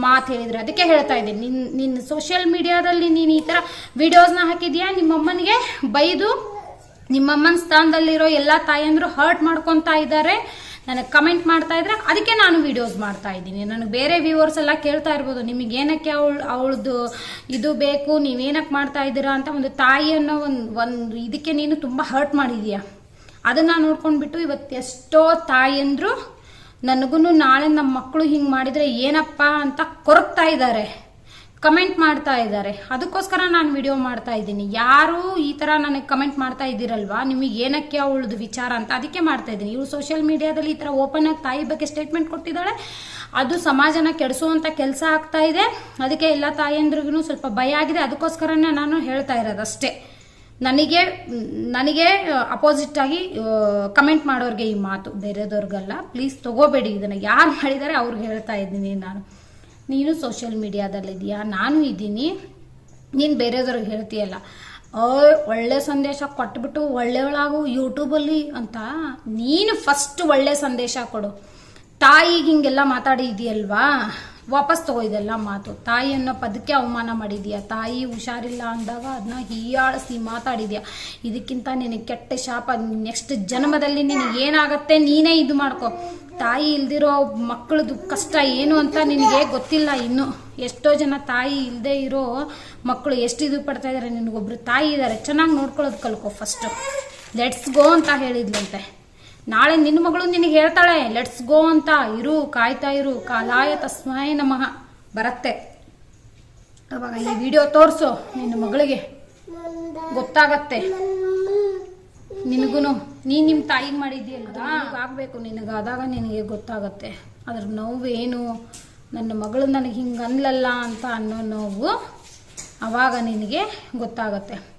ಮಾತು ಹೇಳಿದ್ರು. ಅದಕ್ಕೆ ಹೇಳ್ತಾ ಇದ್ದೀನಿ. ನಿನ್ನ ನಿನ್ನ ಸೋಷಿಯಲ್ ಮೀಡಿಯಾದಲ್ಲಿ ನೀನು ಈ ಥರ ವಿಡಿಯೋಸ್ನ ಹಾಕಿದ್ಯಾ? ನಿಮ್ಮಮ್ಮನಿಗೆ ಬೈದು, ನಿಮ್ಮಮ್ಮನ ಸ್ಥಾನದಲ್ಲಿರೋ ಎಲ್ಲ ತಾಯಂದರು ಹರ್ಟ್ ಮಾಡ್ಕೊತಾ ಇದ್ದಾರೆ. ನನಗೆ ಕಮೆಂಟ್ ಮಾಡ್ತಾ ಇದ್ರೆ ಅದಕ್ಕೆ ನಾನು ವಿಡಿಯೋಸ್ ಮಾಡ್ತಾ ಇದ್ದೀನಿ. ನನಗೆ ಬೇರೆ ವ್ಯೂವರ್ಸ್ ಎಲ್ಲ ಕೇಳ್ತಾ ಇರ್ಬೋದು. ನಿಮಗೆ ಏನಕ್ಕೆ ಅವಳು, ಅವಳದು ಇದು ಬೇಕು ನೀವೇನಕ್ಕೆ ಮಾಡ್ತಾ ಇದ್ದೀರಾ ಅಂತ ಒಂದು ತಾಯಿ ಅನ್ನೋ ಒಂದು ಒಂದು ಇದಕ್ಕೆ ನೀನು ತುಂಬ ಹರ್ಟ್ ಮಾಡಿದೀಯ? ಅದನ್ನು ನೋಡ್ಕೊಂಡ್ಬಿಟ್ಟು ಇವತ್ತು ಎಷ್ಟೋ ತಾಯಂದ್ರು ನನಗೂ ನಾಳೆ ನಮ್ಮ ಮಕ್ಕಳು ಹಿಂಗೆ ಮಾಡಿದರೆ ಏನಪ್ಪ ಅಂತ ಕೊರಗ್ತಾ ಇದ್ದಾರೆ. ಕಮೆಂಟ್ ಮಾಡ್ತಾ ಇದ್ದಾರೆ. ಅದಕ್ಕೋಸ್ಕರ ನಾನು ವಿಡಿಯೋ ಮಾಡ್ತಾ ಇದ್ದೀನಿ. ಯಾರು ಈ ಥರ ನನಗೆ ಕಮೆಂಟ್ ಮಾಡ್ತಾ ಇದ್ದೀರಲ್ವಾ? ನಿಮಗೆ ಏನಕ್ಕೆ ಅವಳದು ವಿಚಾರ ಅಂತ ಅದಕ್ಕೆ ಮಾಡ್ತಾ ಇದ್ದೀನಿ. ಇವಳು ಸೋಷಿಯಲ್ ಮೀಡಿಯಾದಲ್ಲಿ ಈ ಥರ ಓಪನ್ ಆಗಿ ತಾಯಿ ಬಗ್ಗೆ ಸ್ಟೇಟ್ಮೆಂಟ್ ಕೊಟ್ಟಿದ್ದಾಳೆ. ಅದು ಸಮಾಜನ ಕೆಡಿಸುವಂಥ ಕೆಲಸ ಆಗ್ತಾ ಇದೆ. ಅದಕ್ಕೆ ಎಲ್ಲ ತಾಯಿಯಂದ್ರಿಗೂ ಸ್ವಲ್ಪ ಭಯ ಆಗಿದೆ. ಅದಕ್ಕೋಸ್ಕರನೇ ನಾನು ಹೇಳ್ತಾ ಇರೋದು ಅಷ್ಟೇ ನನಗೆ ನನಗೆ ಅಪೋಸಿಟ್ ಆಗಿ ಕಮೆಂಟ್ ಮಾಡೋರಿಗೆ ಈ ಮಾತು ಬೇರೆದವ್ರಿಗಲ್ಲ. ಪ್ಲೀಸ್ ತಗೋಬೇಡಿ ಇದನ್ನು. ಯಾರು ಮಾಡಿದ್ದಾರೆ ಅವ್ರಿಗೆ ಹೇಳ್ತಾ ಇದ್ದೀನಿ ನಾನು. ನೀನು ಸೋಷಿಯಲ್ ಮೀಡಿಯಾದಲ್ಲಿದೆಯಾ ನಾನು ಇದ್ದೀನಿ. ನೀನು ಬೇರೆದವ್ರಿಗೆ ಹೇಳ್ತೀಯಲ್ಲ. ಒಳ್ಳೆ ಸಂದೇಶ ಕೊಟ್ಬಿಟ್ಟು ಒಳ್ಳೆಯವಳಾಗು ಯೂಟ್ಯೂಬಲ್ಲಿ ಅಂತ. ನೀನು ಫಸ್ಟ್ ಒಳ್ಳೆ ಸಂದೇಶ ಕೊಡು. ತಾಯಿಗೆ ಹಿಂಗೆಲ್ಲ ಮಾತಾಡಿದ್ಯಲ್ವಾ ವಾಪಸ್ ತಗೋ ಇದೆಲ್ಲ ಮಾತು. ತಾಯಿ ಅನ್ನೋ ಪದಕ್ಕೆ ಅವಮಾನ ಮಾಡಿದ್ಯಾ? ತಾಯಿ ಹುಷಾರಿಲ್ಲ ಅಂದಾಗ ಅದನ್ನ ಹೀಯಾಳಿಸಿ ಮಾತಾಡಿದ್ಯಾ? ಇದಕ್ಕಿಂತ ನಿನಗೆ ಕೆಟ್ಟ ಶಾಪ ನೆಕ್ಸ್ಟ್ ಜನ್ಮದಲ್ಲಿ ನಿನಗೆ ಏನಾಗತ್ತೆ ನೀನೇ ಇದು ಮಾಡ್ಕೊ. ತಾಯಿ ಇಲ್ದಿರೋ ಮಕ್ಕಳದು ಕಷ್ಟ ಏನು ಅಂತ ನಿನಗೆ ಗೊತ್ತಿಲ್ಲ ಇನ್ನು. ಎಷ್ಟೋ ಜನ ತಾಯಿ ಇಲ್ಲದೆ ಇರೋ ಮಕ್ಕಳು ಎಷ್ಟು ಇದು ಪಡ್ತಾ ಇದಾರೆ? ನಿನಗೊಬ್ರು ತಾಯಿ ಇದ್ದಾರೆ ಚೆನ್ನಾಗಿ ನೋಡ್ಕೊಳ್ಳೋದು ಕಲ್ಕೊ ಫಸ್ಟು ಲೆಟ್ಸ್ ಗೋ ಅಂತ ಹೇಳಿದ್ಲಂತೆ. ನಾಳೆ ನಿನ್ನ ಮಗಳು ನಿನಗೆ ಹೇಳ್ತಾಳೆ ಲೆಟ್ಸ್ ಗೋ ಅಂತ. ಇರು ಕಾಯ್ತಾ ಇರು. ಕಾಲಾಯ ತಸ್ಮಾಯ ನಮಃ. ಬರತ್ತೆ. ಅವಾಗ ಈ ವಿಡಿಯೋ ತೋರಿಸು ನಿನ್ನ ಮಗಳಿಗೆ. ಗೊತ್ತಾಗತ್ತೆ. ನಿನಗೂ ನೀ ನಿಮ್ಮ ತಾಯಿಗೆ ಮಾಡಿದ್ಯಲ್ಲ ಆಗಬೇಕು ನಿನಗೆ ಆದಾಗ ನಿನಗೆ ಗೊತ್ತಾಗತ್ತೆ. ಅದ್ರ ಏನು? ನನ್ನ ಮಗಳು ನನಗೆ ಹಿಂಗೆ ಅನ್ಲಲ್ಲ ಅಂತ ಅನ್ನೋ ನೋವು ಆವಾಗ ನಿನಗೆ ಗೊತ್ತಾಗತ್ತೆ.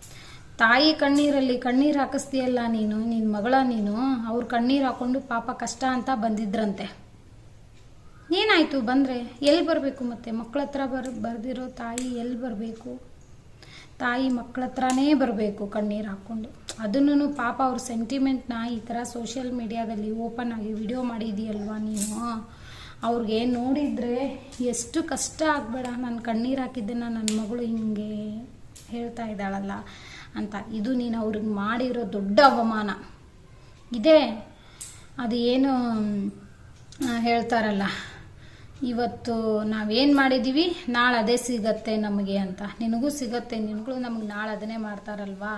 ತಾಯಿ ಕಣ್ಣೀರಲ್ಲಿ ಕಣ್ಣೀರು ಹಾಕಿಸ್ತೀಯಲ್ಲ ನೀನು ನಿನ್ನ ಮಗಳ ನೀನು, ಅವ್ರು ಕಣ್ಣೀರು ಹಾಕೊಂಡು ಪಾಪ ಕಷ್ಟ ಅಂತ ಬಂದಿದ್ರಂತೆ. ಏನಾಯ್ತು ಬಂದರೆ? ಎಲ್ಲಿ ಬರಬೇಕು ಮತ್ತೆ? ಮಕ್ಕಳ ಹತ್ರ ಬರ್, ಬರ್ದಿರೋ ತಾಯಿ ಎಲ್ಲಿ ಬರಬೇಕು? ತಾಯಿ ಮಕ್ಕಳ ಹತ್ರನೇ ಬರಬೇಕು ಕಣ್ಣೀರು ಹಾಕೊಂಡು. ಅದನ್ನು ಪಾಪ ಅವ್ರ ಸೆಂಟಿಮೆಂಟ್ನ ಈ ಥರ ಸೋಷಿಯಲ್ ಮೀಡಿಯಾದಲ್ಲಿ ಓಪನ್ ಆಗಿ ವಿಡಿಯೋ ಮಾಡಿದೀಯಲ್ವಾ ನೀನು? ಅವ್ರಿಗೆ ನೋಡಿದರೆ ಎಷ್ಟು ಕಷ್ಟ ಆಗಬೇಡ. ನಾನು ಕಣ್ಣೀರು ಹಾಕಿದ್ದನ್ನು ನನ್ನ ಮಗಳು ಹಿಂಗೆ ಹೇಳ್ತಾ ಇದ್ದಾಳಲ್ಲ. ಅಂತ. ಇದು ನೀನು ಅವ್ರಿಗೆ ಮಾಡಿರೋ ದೊಡ್ಡ ಅವಮಾನ. ಇದೇ, ಅದು ಏನು ಹೇಳ್ತಾರಲ್ಲ, ಇವತ್ತು ನಾವೇನು ಮಾಡಿದ್ದೀವಿ ನಾಳೆ ಅದೇ ಸಿಗತ್ತೆ ನಮಗೆ ಅಂತ. ನಿನಗೂ ಸಿಗತ್ತೆ ನಿನಗೂ ನಮಗೆ ನಾಳೆ ಅದನ್ನೇ ಮಾಡ್ತಾರಲ್ವಾ?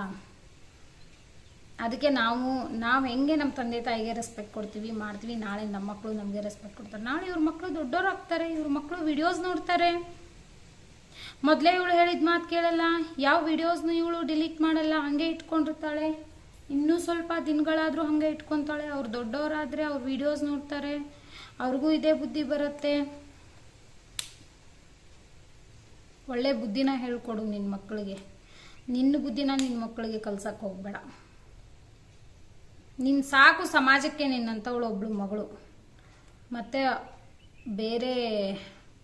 ಅದಕ್ಕೆ ನಾವು ನಾವು ಹೆಂಗೆ ನಮ್ಮ ತಂದೆ ತಾಯಿಗೆ ರೆಸ್ಪೆಕ್ಟ್ ಕೊಡ್ತೀವಿ, ಮಾಡ್ತೀವಿ, ನಾಳೆ ನಮ್ಮ ಮಕ್ಕಳು ನಮಗೆ ರೆಸ್ಪೆಕ್ಟ್ ಕೊಡ್ತಾರೆ. ನಾಳೆ ಇವ್ರ ಮಕ್ಕಳು ದೊಡ್ಡವ್ರು ಆಗ್ತಾರೆ, ಇವ್ರ ಮಕ್ಕಳು ವಿಡಿಯೋಸ್ ನೋಡ್ತಾರೆ. ಮೊದಲೇ ಇವಳು ಹೇಳಿದ ಮಾತು ಕೇಳಲ್ಲ, ಯಾವ ವಿಡಿಯೋಸ್ನು ಇವಳು ಡಿಲೀಟ್ ಮಾಡಲ್ಲ, ಹಾಗೆ ಇಟ್ಕೊಂಡಿರ್ತಾಳೆ. ಇನ್ನೂ ಸ್ವಲ್ಪ ದಿನಗಳಾದರೂ ಹಾಗೆ ಇಟ್ಕೊತಾಳೆ. ಅವ್ರು ದೊಡ್ಡವರಾದರೆ ಅವ್ರ ವಿಡಿಯೋಸ್ ನೋಡ್ತಾರೆ, ಅವ್ರಿಗೂ ಇದೇ ಬುದ್ಧಿ ಬರುತ್ತೆ. ಒಳ್ಳೆ ಬುದ್ಧಿನ ಹೇಳ್ಕೊಡು ನಿನ್ನ ಮಕ್ಕಳಿಗೆ. ನಿನ್ನ ಬುದ್ಧಿನ ನಿನ್ನ ಮಕ್ಕಳಿಗೆ ಕಲ್ಸಕ್ಕೆ ಹೋಗ್ಬೇಡ. ನಿನ್ನ ಸಾಕು ಸಮಾಜಕ್ಕೆ ನಿನ್ನಂಥವಳು ಒಬ್ಳು ಮಗಳು. ಮತ್ತು ಬೇರೆ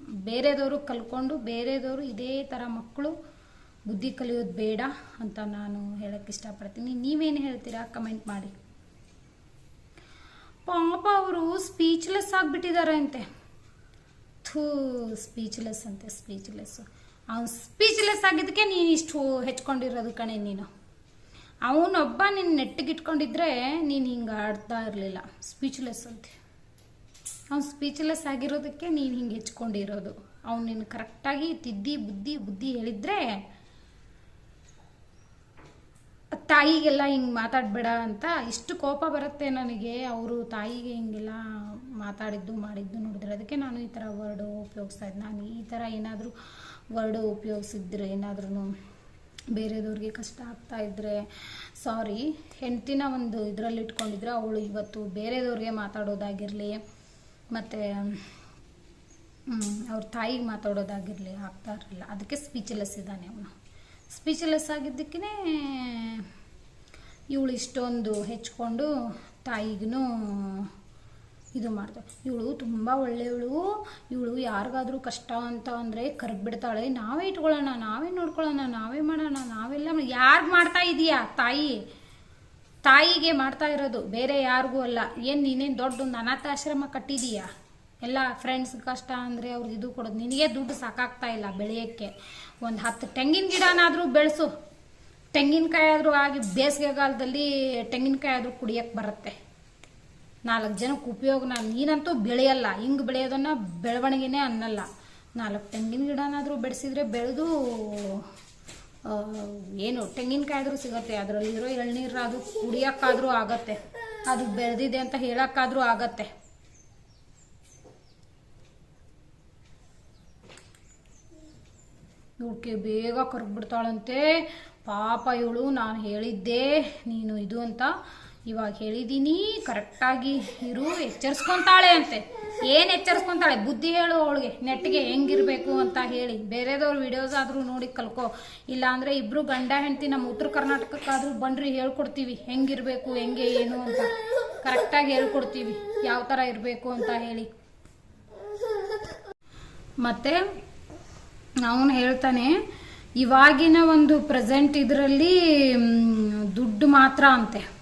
ಬೇರೆದವರು ಕಲ್ಕೊಂಡು ಬೇರೆದವರು ಇದೇ ಥರ ಮಕ್ಕಳು ಬುದ್ಧಿ ಕಲಿಯೋದು ಬೇಡ ಅಂತ ನಾನು ಹೇಳಕ್ಕೆ ಇಷ್ಟಪಡ್ತೀನಿ. ನೀವೇನು ಹೇಳ್ತೀರಾ? ಕಮೆಂಟ್ ಮಾಡಿ. ಪಾಪ ಅವರು ಸ್ಪೀಚ್ಲೆಸ್ ಆಗಿಬಿಟ್ಟಿದ್ದಾರೆ ಅಂತೆ. ಥೂ ಸ್ಪೀಚ್ಲೆಸ್ ಅಂತೆ ಸ್ಪೀಚ್ಲೆಸ್ ಅವ್ನು ಸ್ಪೀಚ್ಲೆಸ್ ಆಗಿದ್ದಕ್ಕೆ ನೀನು ಇಷ್ಟು ಹೆಚ್ಕೊಂಡಿರೋದು ಕಣೆ ನೀನು. ಅವನೊಬ್ಬ ನಿನ್ನ ನೆಟ್ಟಿಗಿಟ್ಕೊಂಡಿದ್ರೆ ನೀನು ಹಿಂಗೆ ಆಡ್ತಾ ಇರಲಿಲ್ಲ. ಸ್ಪೀಚ್ಲೆಸ್ ಅಂತೆ. ಅವ್ನು ಸ್ಪೀಚ್ಲೆಸ್ ಆಗಿರೋದಕ್ಕೆ ನೀನು ಹಿಂಗೆ ಹೆಚ್ಕೊಂಡಿರೋದು ಅವ್ನು ನೀನು ಕರೆಕ್ಟಾಗಿ ತಿದ್ದಿ, ಬುದ್ಧಿ ಬುದ್ಧಿ ಹೇಳಿದ್ರೆ ತಾಯಿಗೆಲ್ಲ ಹಿಂಗೆ ಮಾತಾಡಬೇಡ ಅಂತ ಇಷ್ಟು ಕೋಪ ಬರುತ್ತೆ ನನಗೆ. ಅವರು ತಾಯಿಗೆ ಹಿಂಗೆಲ್ಲ ಮಾತಾಡಿದ್ದು, ಮಾಡಿದ್ದು ನೋಡಿದ್ರೆ ಅದಕ್ಕೆ ನಾನು ಈ ಥರ ವರ್ಡು ಉಪಯೋಗಿಸ್ತಾ ಇದ್ದೆ. ನಾನು ಈ ಥರ ಏನಾದರೂ ವರ್ಡು ಉಪಯೋಗಿಸಿದ್ರೆ ಏನಾದ್ರೂ ಬೇರೆದವ್ರಿಗೆ ಕಷ್ಟ ಆಗ್ತಾ ಇದ್ದರೆ ಸಾರಿ ಹೆಂಡ್ತಿನ ಒಂದು ಇದರಲ್ಲಿ ಇಟ್ಕೊಂಡಿದ್ರೆ ಅವಳು ಇವತ್ತು ಬೇರೆಯವ್ರಿಗೆ ಮಾತಾಡೋದಾಗಿರಲಿ ಮತ್ತು ಅವ್ರ ತಾಯಿಗೆ ಮಾತಾಡೋದಾಗಿರಲಿ, ಆಗ್ತಾ ಅದಕ್ಕೆ ಸ್ಪೀಚ್ಲೆಸ್ ಇದ್ದಾನೆ ಅವನು. ಸ್ಪೀಚ್ಲೆಸ್ ಆಗಿದ್ದಕ್ಕೇ ಇವಳು ಇಷ್ಟೊಂದು ಹೆಚ್ಕೊಂಡು ತಾಯಿಗೂ ಇದು ಮಾಡ್ತಾಳೆ ಇವಳು ತುಂಬ ಒಳ್ಳೆಯವಳು. ಇವಳು ಯಾರಿಗಾದ್ರೂ ಕಷ್ಟ ಅಂತ ಅಂದರೆ ಕರ್ಗ್ಬಿಡ್ತಾಳೆ ನಾವೇ ಇಟ್ಕೊಳ್ಳೋಣ, ನಾವೇ ನೋಡ್ಕೊಳ್ಳೋಣ, ನಾವೇ ಮಾಡೋಣ, ನಾವೆಲ್ಲ ಯಾರು ಮಾಡ್ತಾ ಇದೀಯಾ ತಾಯಿ? ತಾಯಿಗೆ ಮಾಡ್ತಾ ಇರೋದು, ಬೇರೆ ಯಾರಿಗೂ ಅಲ್ಲ. ಏನು ನೀನೇನು ದೊಡ್ಡ ಒಂದು ಅನಾಥಾಶ್ರಮ ಕಟ್ಟಿದೀಯಾ? ಎಲ್ಲ ಫ್ರೆಂಡ್ಸ್ ಕಷ್ಟ ಅಂದರೆ ಅವ್ರಿಗೆ ಇದು ಕೊಡೋದು. ನಿನಗೆ ದುಡ್ಡು ಸಾಕಾಗ್ತಾ ಇಲ್ಲ ಬೆಳೆಯೋಕ್ಕೆ. ಒಂದು ಹತ್ತು ತೆಂಗಿನ ಗಿಡನಾದರೂ ಬೆಳೆಸು. ತೆಂಗಿನಕಾಯಿ ಆದರೂ ಆಗಿ ಬೇಸಿಗೆಗಾಲದಲ್ಲಿ ತೆಂಗಿನಕಾಯಿ ಆದರೂ ಕುಡಿಯೋಕ್ಕೆ ಬರುತ್ತೆ. ನಾಲ್ಕು ಜನಕ್ಕೆ ನಾನು ನೀನಂತೂ ಬೆಳೆಯಲ್ಲ. ಹಿಂಗೆ ಬೆಳೆಯೋದನ್ನು ಬೆಳವಣಿಗೆನೇ ಅನ್ನಲ್ಲ. ನಾಲ್ಕು ತೆಂಗಿನ ಗಿಡನಾದರೂ ಬೆಳೆಸಿದ್ರೆ ಬೆಳೆದು ಏನು ತೆಂಗಿನಕಾಯಿ ಆದರೂ ಸಿಗತ್ತೆ ಅದರಲ್ಲಿರೋ ಎಳ್ನೀರು ಅದು ಕುಡಿಯೋಕ್ಕಾದರೂ ಆಗತ್ತೆ. ಅದು ಬೆಳೆದಿದೆ ಅಂತ ಹೇಳೋಕ್ಕಾದರೂ ಆಗತ್ತೆ. ಇವಕ್ಕೆ ಬೇಗ ಕರ್ಗ್ಬಿಡ್ತಾಳಂತೆ ಪಾಪ ಇವಳು, ನಾನು ಹೇಳಿದ್ದೆ ನೀನು ಇದು ಅಂತ. ಇವಾಗ ಹೇಳಿದೀನಿ, ಕರೆಕ್ಟಾಗಿ ಇರು, ಎಚ್ಚರಿಸ್ಕೊಂತಾಳೆ ಅಂತೆ. ಏನು ಎಚ್ಚರಿಸ್ಕೊಂತಾಳೆ? ಬುದ್ಧಿ ಹೇಳು ಅವಳಿಗೆ. ನೆಟ್ಗೆ ಹೆಂಗಿರಬೇಕು ಅಂತ ಹೇಳಿ. ಬೇರೆದವ್ರು ವಿಡಿಯೋಸ್ ಆದರೂ ನೋಡಿ ಕಲ್ಕೋ. ಇಲ್ಲಾಂದರೆ ಇಬ್ಬರು ಗಂಡ ಹೆಂಡತಿ ನಮ್ಮ ಉತ್ತರ ಕರ್ನಾಟಕಕ್ಕಾದರೂ ಬನ್ನಿರಿ ಹೇಳ್ಕೊಡ್ತೀವಿ. ಹೆಂಗಿರಬೇಕು, ಹೆಂಗೆ ಏನು ಅಂತ. ಕರೆಕ್ಟಾಗಿ ಹೇಳ್ಕೊಡ್ತೀವಿ. ಯಾವ ಥರ ಇರಬೇಕು ಅಂತ ಹೇಳಿ. ಮತ್ತು ಅವನು ಹೇಳ್ತಾನೆ, ಇವಾಗಿನ ಒಂದು ಪ್ರೆಸೆಂಟ್ ಇದರಲ್ಲಿ ದುಡ್ಡು ಮಾತ್ರ ಅಂತೆ.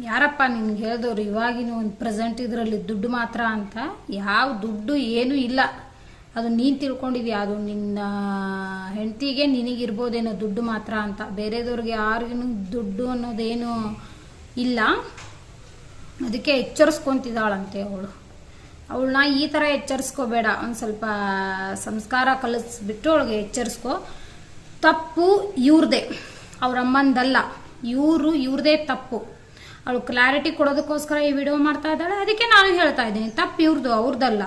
ಯಾರಪ್ಪ ನಿನ್ಗೆ ಹೇಳಿದವ್ರು, ಇವಾಗಿನ ಒಂದು ಪ್ರೆಸೆಂಟ್ ಇದರಲ್ಲಿ ದುಡ್ಡು ಮಾತ್ರ ಅಂತ ಯಾವ ದುಡ್ಡು ಏನೂ ಇಲ್ಲ. ಅದು ನೀನು ತಿಳ್ಕೊಂಡಿದ್ಯಾ? ಅದು ನಿನ್ನ ಹೆಂಡತಿಗೆ ನಿನಗಿರ್ಬೋದೇನೋ ದುಡ್ಡು ಮಾತ್ರ ಅಂತ. ಬೇರೆದವ್ರಿಗೆ ಯಾರಿಗೂ ದುಡ್ಡು ಅನ್ನೋದೇನು ಇಲ್ಲ. ಅದಕ್ಕೆ ಎಚ್ಚರಿಸ್ಕೊತಿದ್ದಾಳಂತೆ ಅವಳು. ಅವಳನ್ನ ಈ ಥರ ಎಚ್ಚರಿಸ್ಕೋಬೇಡ. ಒಂದು ಸ್ವಲ್ಪ ಸಂಸ್ಕಾರ ಕಲಿಸ್ಬಿಟ್ಟು ಅವಳಿಗೆ ಎಚ್ಚರಿಸ್ಕೊ. ತಪ್ಪು ಇವ್ರದೇ. ಅವ್ರ ಅಮ್ಮಂದಲ್ಲ. ಇವರು ಇವ್ರದೇ ತಪ್ಪು. ಅವಳು ಕ್ಲಾರಿಟಿ ಕೊಡೋದಕ್ಕೋಸ್ಕರ ಈ ವಿಡಿಯೋ ಮಾಡ್ತಾ ಇದ್ದಾಳೆ. ಅದಕ್ಕೆ ನಾನು ಹೇಳ್ತಾ ಇದ್ದೀನಿ. ತಪ್ಪು ಇವ್ರದ್ದು ಅವ್ರದ್ದಲ್ಲ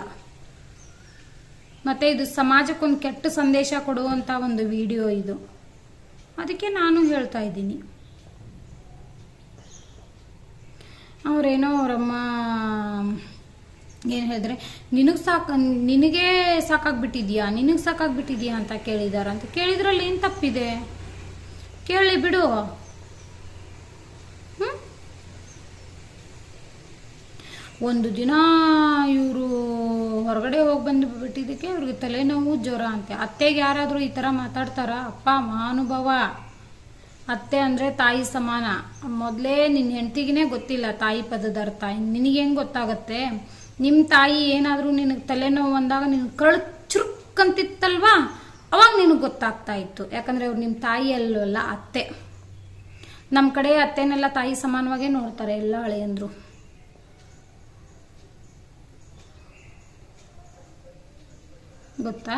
ಮತ್ತೆ ಇದು ಸಮಾಜಕ್ಕೊಂದು ಕೆಟ್ಟ ಸಂದೇಶ ಕೊಡುವಂಥ ಒಂದು ವಿಡಿಯೋ ಇದು. ಅದಕ್ಕೆ ನಾನು ಹೇಳ್ತಾ ಇದ್ದೀನಿ. ಅವರೇನೋ ಅವರಮ್ಮ, ಏನು ಹೇಳಿದ್ರೆ, ನಿನಗೆ ಸಾಕು, ನಿನಗೆ ಸಾಕಾಗ್ಬಿಟ್ಟಿದ್ಯಾ? ನಿನಗೆ ಸಾಕಾಗ್ಬಿಟ್ಟಿದ್ಯಾ ಅಂತ ಕೇಳಿದಾರ. ಅಂತ ಕೇಳಿದ್ರಲ್ಲಿ ಏನು ತಪ್ಪಿದೆ? ಕೇಳಿ ಬಿಡು. ಹ್ಮ್? ಒಂದು ದಿನ ಇವರು ಹೊರಗಡೆ ಹೋಗಿ ಬಂದು ಬಿಟ್ಟಿದ್ದಕ್ಕೆ ಇವ್ರಿಗೆ ತಲೆನೋವು, ಜ್ವರ ಅಂತೆ. ಅತ್ತೆಗೆ ಯಾರಾದರೂ ಈ ಥರ ಮಾತಾಡ್ತಾರ? ಅಪ್ಪ, ಮಹಾನುಭವ. ಅತ್ತೆ ಅಂದರೆ ತಾಯಿ ಸಮಾನ. ಮೊದಲೇ ನಿನ್ನ ಹೆಂಡ್ತಿಗೇ ಗೊತ್ತಿಲ್ಲ ತಾಯಿ ಪದದ ಅರ್ಥ. ನಿನಗೇನು ಗೊತ್ತಾಗತ್ತೆ? ನಿಮ್ಮ ತಾಯಿ ಏನಾದರೂ ನಿನಗೆ ತಲೆನೋವು ಅಂದಾಗ ನಿನ್ನ ಕಳು ಚುರುಕ್ಕಂತಿತ್ತಲ್ವಾ ಅವಾಗ ನಿನಗೆ ಗೊತ್ತಾಗ್ತಾ ಇತ್ತು. ಯಾಕಂದರೆ ಅವ್ರು ನಿಮ್ಮ ತಾಯಿ ಅಲ್ಲವಲ್ಲ ಅತ್ತೆ. ನಮ್ಮ ಕಡೆ ಅತ್ತೆನೆಲ್ಲ ತಾಯಿ ಸಮಾನವಾಗೇ ನೋಡ್ತಾರೆ, ಎಲ್ಲ ಹಳೆಯಂದ್ರು. ಗೊತ್ತಾ?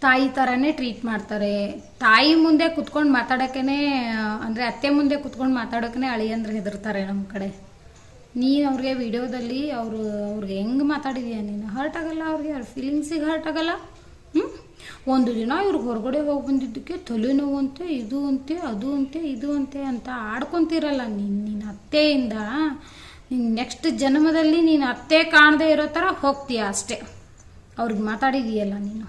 ತಾಯಿ ಥರನೇ ಟ್ರೀಟ್ ಮಾಡ್ತಾರೆ. ತಾಯಿ ಮುಂದೆ ಕುತ್ಕೊಂಡು ಮಾತಾಡೋಕ್ಕೇ ಅಂದರೆ ಅತ್ತೆ ಮುಂದೆ ಕುತ್ಕೊಂಡು ಮಾತಾಡೋಕ್ಕೇ ಅಳಿಯಂದ್ರೆ ಹೆದರ್ತಾರೆ ನಮ್ಮ ಕಡೆ. ನೀನು ಅವ್ರಿಗೆ ವಿಡಿಯೋದಲ್ಲಿ ಅವರು, ಅವ್ರಿಗೆ ಹೆಂಗೆ ಮಾತಾಡಿದೀಯ ನೀನು? ಹರ್ಟ್ ಆಗಲ್ಲ ಅವ್ರಿಗೆ? ಅವ್ರ ಫೀಲಿಂಗ್ಸಿಗೆ ಹರ್ಟ್ ಆಗಲ್ಲ? ಹ್ಞೂ ಒಂದು ದಿನ ಇವ್ರಿಗೆ ಹೊರಗಡೆ ಹೋಗಿ ಬಂದಿದ್ದಕ್ಕೆ ತಲೆನೋವು ಅಂತೆ, ಇದು ಅಂತೆ, ಅದು ಅಂತೆ, ಇದು ಅಂತೆ ಅಂತ ಆಡ್ಕೊತಿರಲ್ಲ ನೀನು ನಿನ್ನ ಅತ್ತೆಯಿಂದ. ನೀನು ನೆಕ್ಸ್ಟ್ ಜನ್ಮದಲ್ಲಿ ನೀನು ಅತ್ತೆ ಕಾಣದೇ ಇರೋ ಥರ ಹೋಗ್ತೀಯ ಅಷ್ಟೇ. ಅವ್ರಿಗೆ ಮಾತಾಡಿದೀಯಲ್ಲ ನೀನು?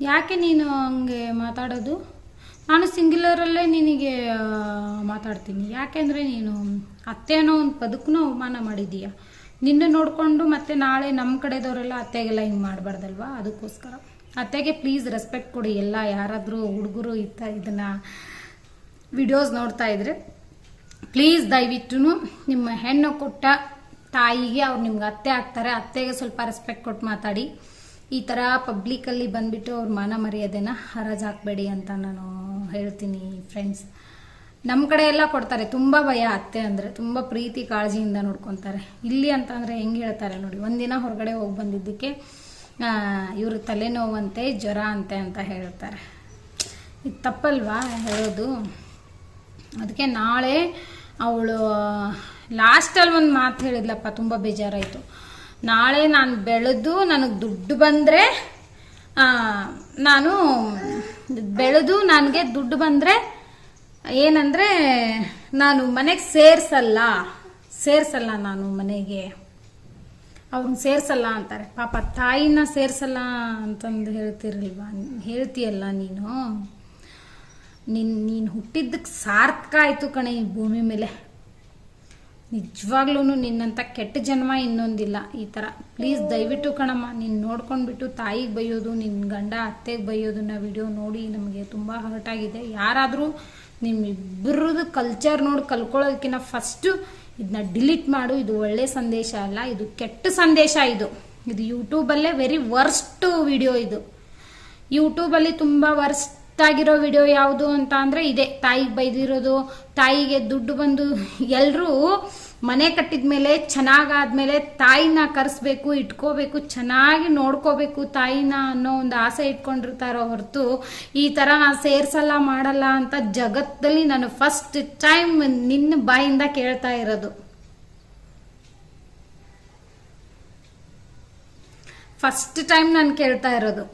ಯಾಕೆ ನೀನು ಹಂಗೆ ಮಾತಾಡೋದು? ನಾನು ಸಿಂಗ್ಯುಲರಲ್ಲೇ ನಿನಗೆ ಮಾತಾಡ್ತೀನಿ. ಯಾಕೆಂದರೆ ನೀನು ಅತ್ತೆ ಅನ್ನೋ ಒಂದು ಪದಕ್ಕೂ ಅವಮಾನ ಮಾಡಿದೀಯ ನಿನ್ನ ನೋಡಿಕೊಂಡು ಮತ್ತೆ ನಾಳೆ ನಮ್ಮ ಕಡೆದವರೆಲ್ಲ ಅತ್ತೆಗೆಲ್ಲ ಹಿಂಗೆ ಮಾಡಬಾರ್ದಲ್ವಾ? ಅದಕ್ಕೋಸ್ಕರ. ಅತ್ತೆಗೆ ಪ್ಲೀಸ್ ರೆಸ್ಪೆಕ್ಟ್ ಕೊಡಿ. ಎಲ್ಲ ಯಾರಾದರೂ ಹುಡುಗರು ಇತ್ತ ಇದನ್ನು ವಿಡಿಯೋಸ್ ನೋಡ್ತಾ ಇದ್ರೆ ಪ್ಲೀಸ್ ದಯವಿಟ್ಟು ನಿಮ್ಮ ಹೆಣ್ಣು ಕೊಟ್ಟ ತಾಯಿಗೆ ಅವ್ರು ನಿಮ್ಗೆ ಅತ್ತೆ ಆಗ್ತಾರೆ, ಅತ್ತೆಗೆ ಸ್ವಲ್ಪ ರೆಸ್ಪೆಕ್ಟ್ ಕೊಟ್ಟು ಮಾತಾಡಿ. ಈ ಥರ ಪಬ್ಲಿಕಲ್ಲಿ ಬಂದ್ಬಿಟ್ಟು ಅವ್ರ ಮಾನ ಮರ್ಯಾದೆನ ಹರಾಜ್ ಹಾಕಬೇಡಿ ಅಂತ ನಾನು ಹೇಳ್ತೀನಿ ಫ್ರೆಂಡ್ಸ್ ನಮ್ಮ ಕಡೆ ಎಲ್ಲ ಕೊಡ್ತಾರೆ, ತುಂಬ ಭಯ ಅತ್ತೆ ಅಂದರೆ, ತುಂಬ ಪ್ರೀತಿ ಕಾಳಜಿಯಿಂದ ನೋಡ್ಕೊತಾರೆ. ಇಲ್ಲಿ ಅಂತಂದರೆ ಹೆಂಗೆ ಹೇಳ್ತಾರೆ ನೋಡಿ ಒಂದಿನ ಹೊರಗಡೆ ಹೋಗಿ ಬಂದಿದ್ದಕ್ಕೆ ಇವರು ತಲೆನೋವಂತೆ, ಜ್ವರ ಅಂತೆ ಅಂತ ಹೇಳ್ತಾರೆ. ಇದು ತಪ್ಪಲ್ವಾ ಹೇಳೋದು? ಅದಕ್ಕೆ ನಾಳೆ ಅವಳು ಲಾಸ್ಟಲ್ಲಿ ಒಂದು ಮಾತು ಹೇಳಿದ್ಲಪ್ಪ, ತುಂಬ ಬೇಜಾರಾಯಿತು. ನಾಳೆ ನಾನು ಬೆಳೆದು ನನಗೆ ದುಡ್ಡು ಬಂದರೆ ನಾನು ಬೆಳೆದು ನನಗೆ ದುಡ್ಡು ಬಂದರೆ ಏನಂದರೆ, ನಾನು ಮನೆಗೆ ಸೇರಿಸಲ್ಲ ಸೇರಿಸಲ್ಲ ನಾನು ಮನೆಗೆ. ಅವ್ರನ್ನ ಸೇರಿಸಲ್ಲ ಅಂತಾರೆ. ಪಾಪ ತಾಯಿನ ಸೇರಿಸಲ್ಲ ಅಂತಂದು ಹೇಳ್ತಿರಲ್ವಾ ಹೇಳ್ತೀಯಲ್ಲ ನೀನು? ನಿನ್, ನೀನು ಹುಟ್ಟಿದ್ದಕ್ಕೆ ಸಾರ್ಥಕ ಆಯಿತು ಕಣೆ ಈ ಭೂಮಿ ಮೇಲೆ. ನಿಜವಾಗ್ಲೂ ನಿನ್ನಂಥ ಕೆಟ್ಟ ಜನ್ಮ ಇನ್ನೊಂದಿಲ್ಲ. ಈ ಥರ ಪ್ಲೀಸ್ ದಯವಿಟ್ಟು ಕಣಮ್ಮ, ನೀನು ನೋಡ್ಕೊಂಡ್ಬಿಟ್ಟು ತಾಯಿಗೆ ಬೈಯೋದು ನಿನ್ನ ಗಂಡ ಅತ್ತೆಗೆ ಬೈಯೋದನ್ನ ವಿಡಿಯೋ ನೋಡಿ ನಮಗೆ ತುಂಬ ಹರ್ಟ್ ಆಗಿದೆ ಯಾರಾದರೂ ನಿಮ್ಮಿಬ್ಬರದ್ದು ಕಲ್ಚರ್ ನೋಡಿ ಕಲ್ಕೊಳ್ಳೋದಕ್ಕಿಂತ ಫಸ್ಟು ಇದನ್ನ ಡಿಲೀಟ್ ಮಾಡು. ಇದು ಒಳ್ಳೆ ಸಂದೇಶ ಅಲ್ಲ, ಇದು ಕೆಟ್ಟ ಸಂದೇಶ ಇದು. ಇದು ಯೂಟ್ಯೂಬಲ್ಲೇ ವೆರಿ ವರ್ಸ್ಟ್ ವಿಡಿಯೋ ಇದು. ಯೂಟ್ಯೂಬಲ್ಲಿ ತುಂಬ ವರ್ಸ್ಟ್ ಆಗಿರೋ ವಿಡಿಯೋ ಯಾವುದು ಅಂತ ಅಂದರೆ ಇದೆ. ತಾಯಿಗೆ ಬೈದಿರೋದು, ತಾಯಿಗೆ ದುಡ್ಡು ಬಂದು ಎಲ್ಲರೂ ಮನೆ ಕಟ್ಟಿದ ಮೇಲೆ, ಚೆನ್ನಾಗಾದ್ಮೇಲೆ ತಾಯಿನ ಕರೆಸ್ಬೇಕು, ಇಟ್ಕೋಬೇಕು, ಚೆನ್ನಾಗಿ ನೋಡ್ಕೋಬೇಕು ತಾಯಿನ ಅನ್ನೋ ಒಂದು ಆಸೆ ಇಟ್ಕೊಂಡಿರ್ತಾರೋ ಹೊರತು ಈ ಥರ ನಾನು ಸೇರ್ಸಲ್ಲ, ಮಾಡಲ್ಲ ಅಂತ ಜಗತ್ತಲ್ಲಿ ನಾನು ಫಸ್ಟ್ ಟೈಮ್ ನಿನ್ನ ಬಾಯಿಂದ ಕೇಳ್ತಾ ಇರೋದು. ಫಸ್ಟ್ ಟೈಮ್ ನಾನು ಕೇಳ್ತಾ ಇರೋದು.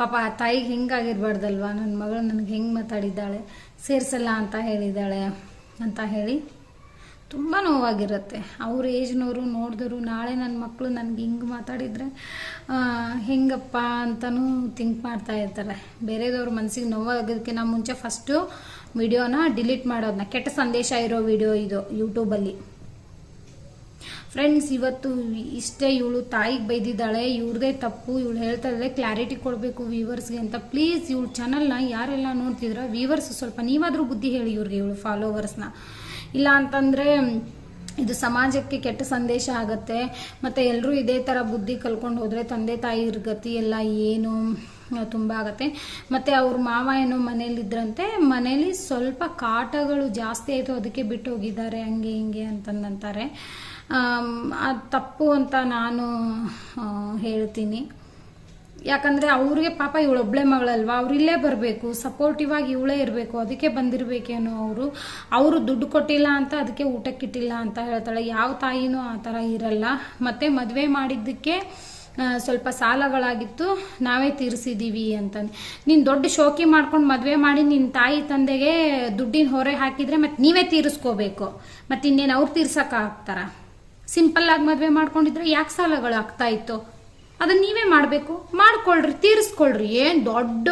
ಪಾಪ ಆ ತಾಯಿಗೆ ಹಿಂಗಾಗಿರ್ಬಾರ್ದಲ್ವಾ? ನನ್ನ ಮಗಳು ನನಗೆ ಹೆಂಗೆ ಮಾತಾಡಿದ್ದಾಳೆ? ಸೇರಿಸಲ್ಲ ಅಂತ ಹೇಳಿದ್ದಾಳೆ ಅಂತ ಹೇಳಿ ತುಂಬ ನೋವಾಗಿರುತ್ತೆ. ಅವ್ರ ಏಜ್ನವರು ನೋಡಿದ್ರು ನಾಳೆ ನನ್ನ ಮಕ್ಕಳು ನನಗೆ ಹಿಂಗೆ ಮಾತಾಡಿದರೆ ಹೆಂಗಪ್ಪ ಅಂತಲೂ ಥಿಂಕ್ ಮಾಡ್ತಾ ಇರ್ತಾರೆ. ಬೇರೆದವ್ರ ಮನಸ್ಸಿಗೆ ನೋವಾಗೋದಕ್ಕಿಂತ ಮುಂಚೆ ಫಸ್ಟು ವಿಡಿಯೋನ ಡಿಲೀಟ್ ಮಾಡೋದನ್ನ ಕೆಟ್ಟ ಸಂದೇಶ ಇರೋ ವಿಡಿಯೋ ಇದು ಯೂಟ್ಯೂಬಲ್ಲಿ ಫ್ರೆಂಡ್ಸ್ ಇವತ್ತು ಇಷ್ಟೇ ಇವಳು ತಾಯಿಗೆ ಬೈದಿದ್ದಾಳೆ, ಇವ್ರದೇ ತಪ್ಪು, ಇವಳು ಹೇಳ್ತಾ ಇದ್ದಾಳೆ ಕ್ಲಾರಿಟಿ ಕೊಡಬೇಕು ವೀವರ್ಸ್ಗೆ ಅಂತ. ಪ್ಲೀಸ್ ಇವಳು ಚಾನಲ್ನ ಯಾರೆಲ್ಲ ನೋಡ್ತಿದ್ರ ವೀವರ್ಸ್ ಸ್ವಲ್ಪ ನೀವಾದರೂ ಬುದ್ಧಿ ಹೇಳಿ ಇವ್ರಿಗೆ, ಇವಳು ಫಾಲೋವರ್ಸ್ನ ಇಲ್ಲ ಅಂತಂದರೆ, ಇದು ಸಮಾಜಕ್ಕೆ ಕೆಟ್ಟ ಸಂದೇಶ ಆಗುತ್ತೆ. ಮತ್ತು ಎಲ್ಲರೂ ಇದೇ ಥರ ಬುದ್ಧಿ ಕಲ್ಕೊಂಡು ಹೋದರೆ ತಂದೆ ತಾಯಿ ಗತಿ ಎಲ್ಲ ಏನು ತುಂಬ ಆಗುತ್ತೆ. ಮತ್ತು ಅವ್ರ ಮಾವ ಏನೋ ಮನೇಲಿದ್ರಂತೆ ಮನೇಲಿ ಸ್ವಲ್ಪ ಕಾಟಗಳು ಜಾಸ್ತಿ ಆಯಿತು, ಅದಕ್ಕೆ ಬಿಟ್ಟು ಹೋಗಿದ್ದಾರೆ ಹಂಗೆ ಹಿಂಗೆ ಅಂತಂದಂತಾರೆ. ಅದು ತಪ್ಪು ಅಂತ ನಾನು ಹೇಳ್ತೀನಿ. ಯಾಕಂದರೆ ಅವ್ರಿಗೆ ಪಾಪ ಇವಳೊಬ್ಳೆ ಮಗಳಲ್ವಾ? ಅವ್ರು ಇಲ್ಲೇ ಬರಬೇಕು ಸಪೋರ್ಟಿವ್ ಆಗಿ ಇವಳೇ ಇರಬೇಕು, ಅದಕ್ಕೆ ಬಂದಿರಬೇಕೇನೋ ಅವರು. ಅವರು ದುಡ್ಡು ಕೊಟ್ಟಿಲ್ಲ ಅಂತ ಅದಕ್ಕೆ ಊಟಕ್ಕಿಟ್ಟಿಲ್ಲ ಅಂತ ಹೇಳ್ತಾಳೆ. ಯಾವ ತಾಯಿನೂ ಆ ಥರ ಇರಲ್ಲ. ಮತ್ತು ಮದುವೆ ಮಾಡಿದ್ದಕ್ಕೆ ಸ್ವಲ್ಪ ಸಾಲಗಳಾಗಿತ್ತು. ನಾವೇ ತೀರಿಸಿದ್ದೀವಿ ಅಂತಂದು ನೀನು ದೊಡ್ಡ ಶೋಕಿ ಮಾಡ್ಕೊಂಡು ಮದುವೆ ಮಾಡಿ ನಿನ್ನ ತಾಯಿ ತಂದೆಗೆ ದುಡ್ಡಿನ ಹೊರೆ ಹಾಕಿದರೆ ಮತ್ತು ನೀವೇ ತೀರಿಸ್ಕೋಬೇಕು. ಮತ್ತು ಇನ್ನೇನು ಅವ್ರು ತೀರ್ಸೋಕ್ಕಾಗ್ತಾರ ಸಿಂಪಲ್ ಆಗಿ ಮದುವೆ ಮಾಡ್ಕೊಂಡಿದ್ರೆ ಯಾಕೆ ಸಾಲಗಳು ಆಗ್ತಾ ಇತ್ತು? ಅದನ್ನ ನೀವೇ ಮಾಡಬೇಕು. ಮಾಡ್ಕೊಳ್ರಿ, ತೀರಿಸ್ಕೊಳ್ರಿ. ಏನು ದೊಡ್ಡ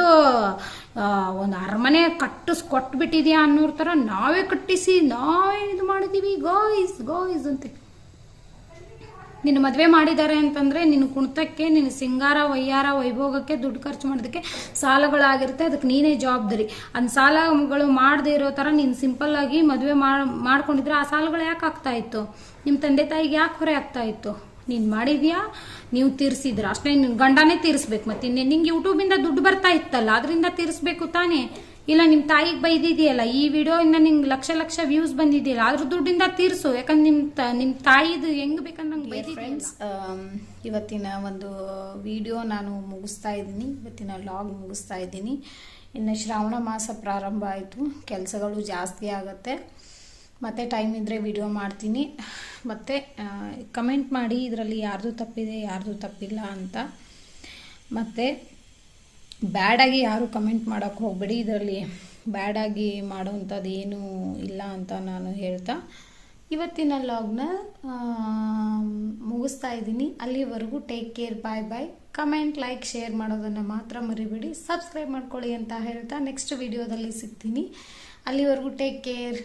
ಒಂದು ಅರಮನೆ ಕಟ್ಟಿಸ್ ಕೊಟ್ಬಿಟ್ಟಿದ್ಯಾ ಅನ್ನೋರ್ ಥರ ನಾವೇ ಕಟ್ಟಿಸಿ, ನಾವೇ ಇದು ಮಾಡಿದ್ದೀವಿ ಗಾಯ್ಸ್ ಗಾಯ್ಸ್ ಅಂತೆ. ನಿನ್ನ ಮದುವೆ ಮಾಡಿದ್ದಾರೆ ಅಂತಂದ್ರೆ ನಿನ್ನ ಕುಣಿತಕ್ಕೆ ನಿನ್ನ ಸಿಂಗಾರ ವಯ್ಯಾರ ವೈಭೋಗಕ್ಕೆ ದುಡ್ಡು ಖರ್ಚು ಮಾಡೋದಕ್ಕೆ ಸಾಲಗಳಾಗಿರುತ್ತೆ. ಅದಕ್ಕೆ ನೀನೇ ಜವಾಬ್ದಾರಿ. ಅನ್ ಸಾಲಗಳು ಮಾಡದೇ ಇರೋ ಥರ ನೀನು ಸಿಂಪಲ್ ಆಗಿ ಮದುವೆ ಮಾಡ್ಕೊಂಡಿದ್ರೆ ಆ ಸಾಲಗಳು ಯಾಕೆ ಆಗ್ತಾ ಇತ್ತು? ನಿಮ್ಮ ತಂದೆ ತಾಯಿಗೆ ಯಾಕೆ ಹೊರೆ ಆಗ್ತಾ ಇತ್ತು? ನೀನು ಮಾಡಿದ್ಯಾ? ನೀವು ತೀರಿಸಿದ್ರ. ಅಷ್ಟೇ ನಿನ್ನ ಗಂಡನೇ ತೀರಿಸ್ಬೇಕು. ಮತ್ತೆ ಇನ್ನೇನು ನಿಂಗೆ ಯೂಟ್ಯೂಬಿಂದ ದುಡ್ಡು ಬರ್ತಾ ಇತ್ತಲ್ಲ ಅದರಿಂದ ತೀರಿಸ್ಬೇಕು ತಾನೇ? ಇಲ್ಲ ನಿಮ್ಮ ತಾಯಿಗೆ ಬೈದಿದೆಯಲ್ಲ ಈ ವಿಡಿಯೋ ಇಂದ ನಿಂಗೆ ಲಕ್ಷ ಲಕ್ಷ ವ್ಯೂಸ್ ಬಂದಿದೆಯಲ್ಲ ಅದ್ರ ದುಡ್ಡಿಂದ ತೀರಿಸು. ಯಾಕಂದ್ರೆ ನಿಮ್ಮ ತ ನಿಮ್ಮ ತಾಯಿದು ಹೆಂಗ್ ಬೇಕಂದ್ರೆ ನಂಗೆ ಫ್ರೆಂಡ್ಸ್ ಇವತ್ತಿನ ಒಂದು ವಿಡಿಯೋ ನಾನು ಮುಗಿಸ್ತಾ ಇದ್ದೀನಿ. ಇವತ್ತಿನ ಲಾಗ್ ಮುಗಿಸ್ತಾ ಇದ್ದೀನಿ. ಇನ್ನು ಶ್ರಾವಣ ಮಾಸ ಪ್ರಾರಂಭ ಆಯಿತು. ಕೆಲಸಗಳು ಜಾಸ್ತಿ ಆಗುತ್ತೆ. ಮತ್ತೆ ಟೈಮ್ ಇದ್ದರೆ ವಿಡಿಯೋ ಮಾಡ್ತೀನಿ. ಮತ್ತು ಕಮೆಂಟ್ ಮಾಡಿ ಇದರಲ್ಲಿ ಯಾರ್ದು ತಪ್ಪಿದೆ, ಯಾರ್ದು ತಪ್ಪಿಲ್ಲ ಅಂತ. ಮತ್ತು ಬ್ಯಾಡಾಗಿ ಯಾರು ಕಮೆಂಟ್ ಮಾಡೋಕ್ಕೆ ಹೋಗಬೇಡಿ. ಇದರಲ್ಲಿ ಬ್ಯಾಡಾಗಿ ಮಾಡೋವಂಥದ್ದು ಏನೂ ಇಲ್ಲ ಅಂತ ನಾನು ಹೇಳ್ತಾ, ಇವತ್ತಿನ ಲಾಗ್ನ ಮುಗಿಸ್ತಾ ಇದ್ದೀನಿ. ಅಲ್ಲಿವರೆಗೂ take care bye bye comment like share ಮಾಡೋದನ್ನು ಮಾತ್ರ ಮರಿಬೇಡಿ. ಸಬ್ಸ್ಕ್ರೈಬ್ ಮಾಡ್ಕೊಳ್ಳಿ ಅಂತ ಹೇಳ್ತಾ ನೆಕ್ಸ್ಟ್ ವಿಡಿಯೋದಲ್ಲಿ ಸಿಗ್ತೀನಿ. ಅಲ್ಲಿವರೆಗೂ ಟೇಕ್ ಕೇರ್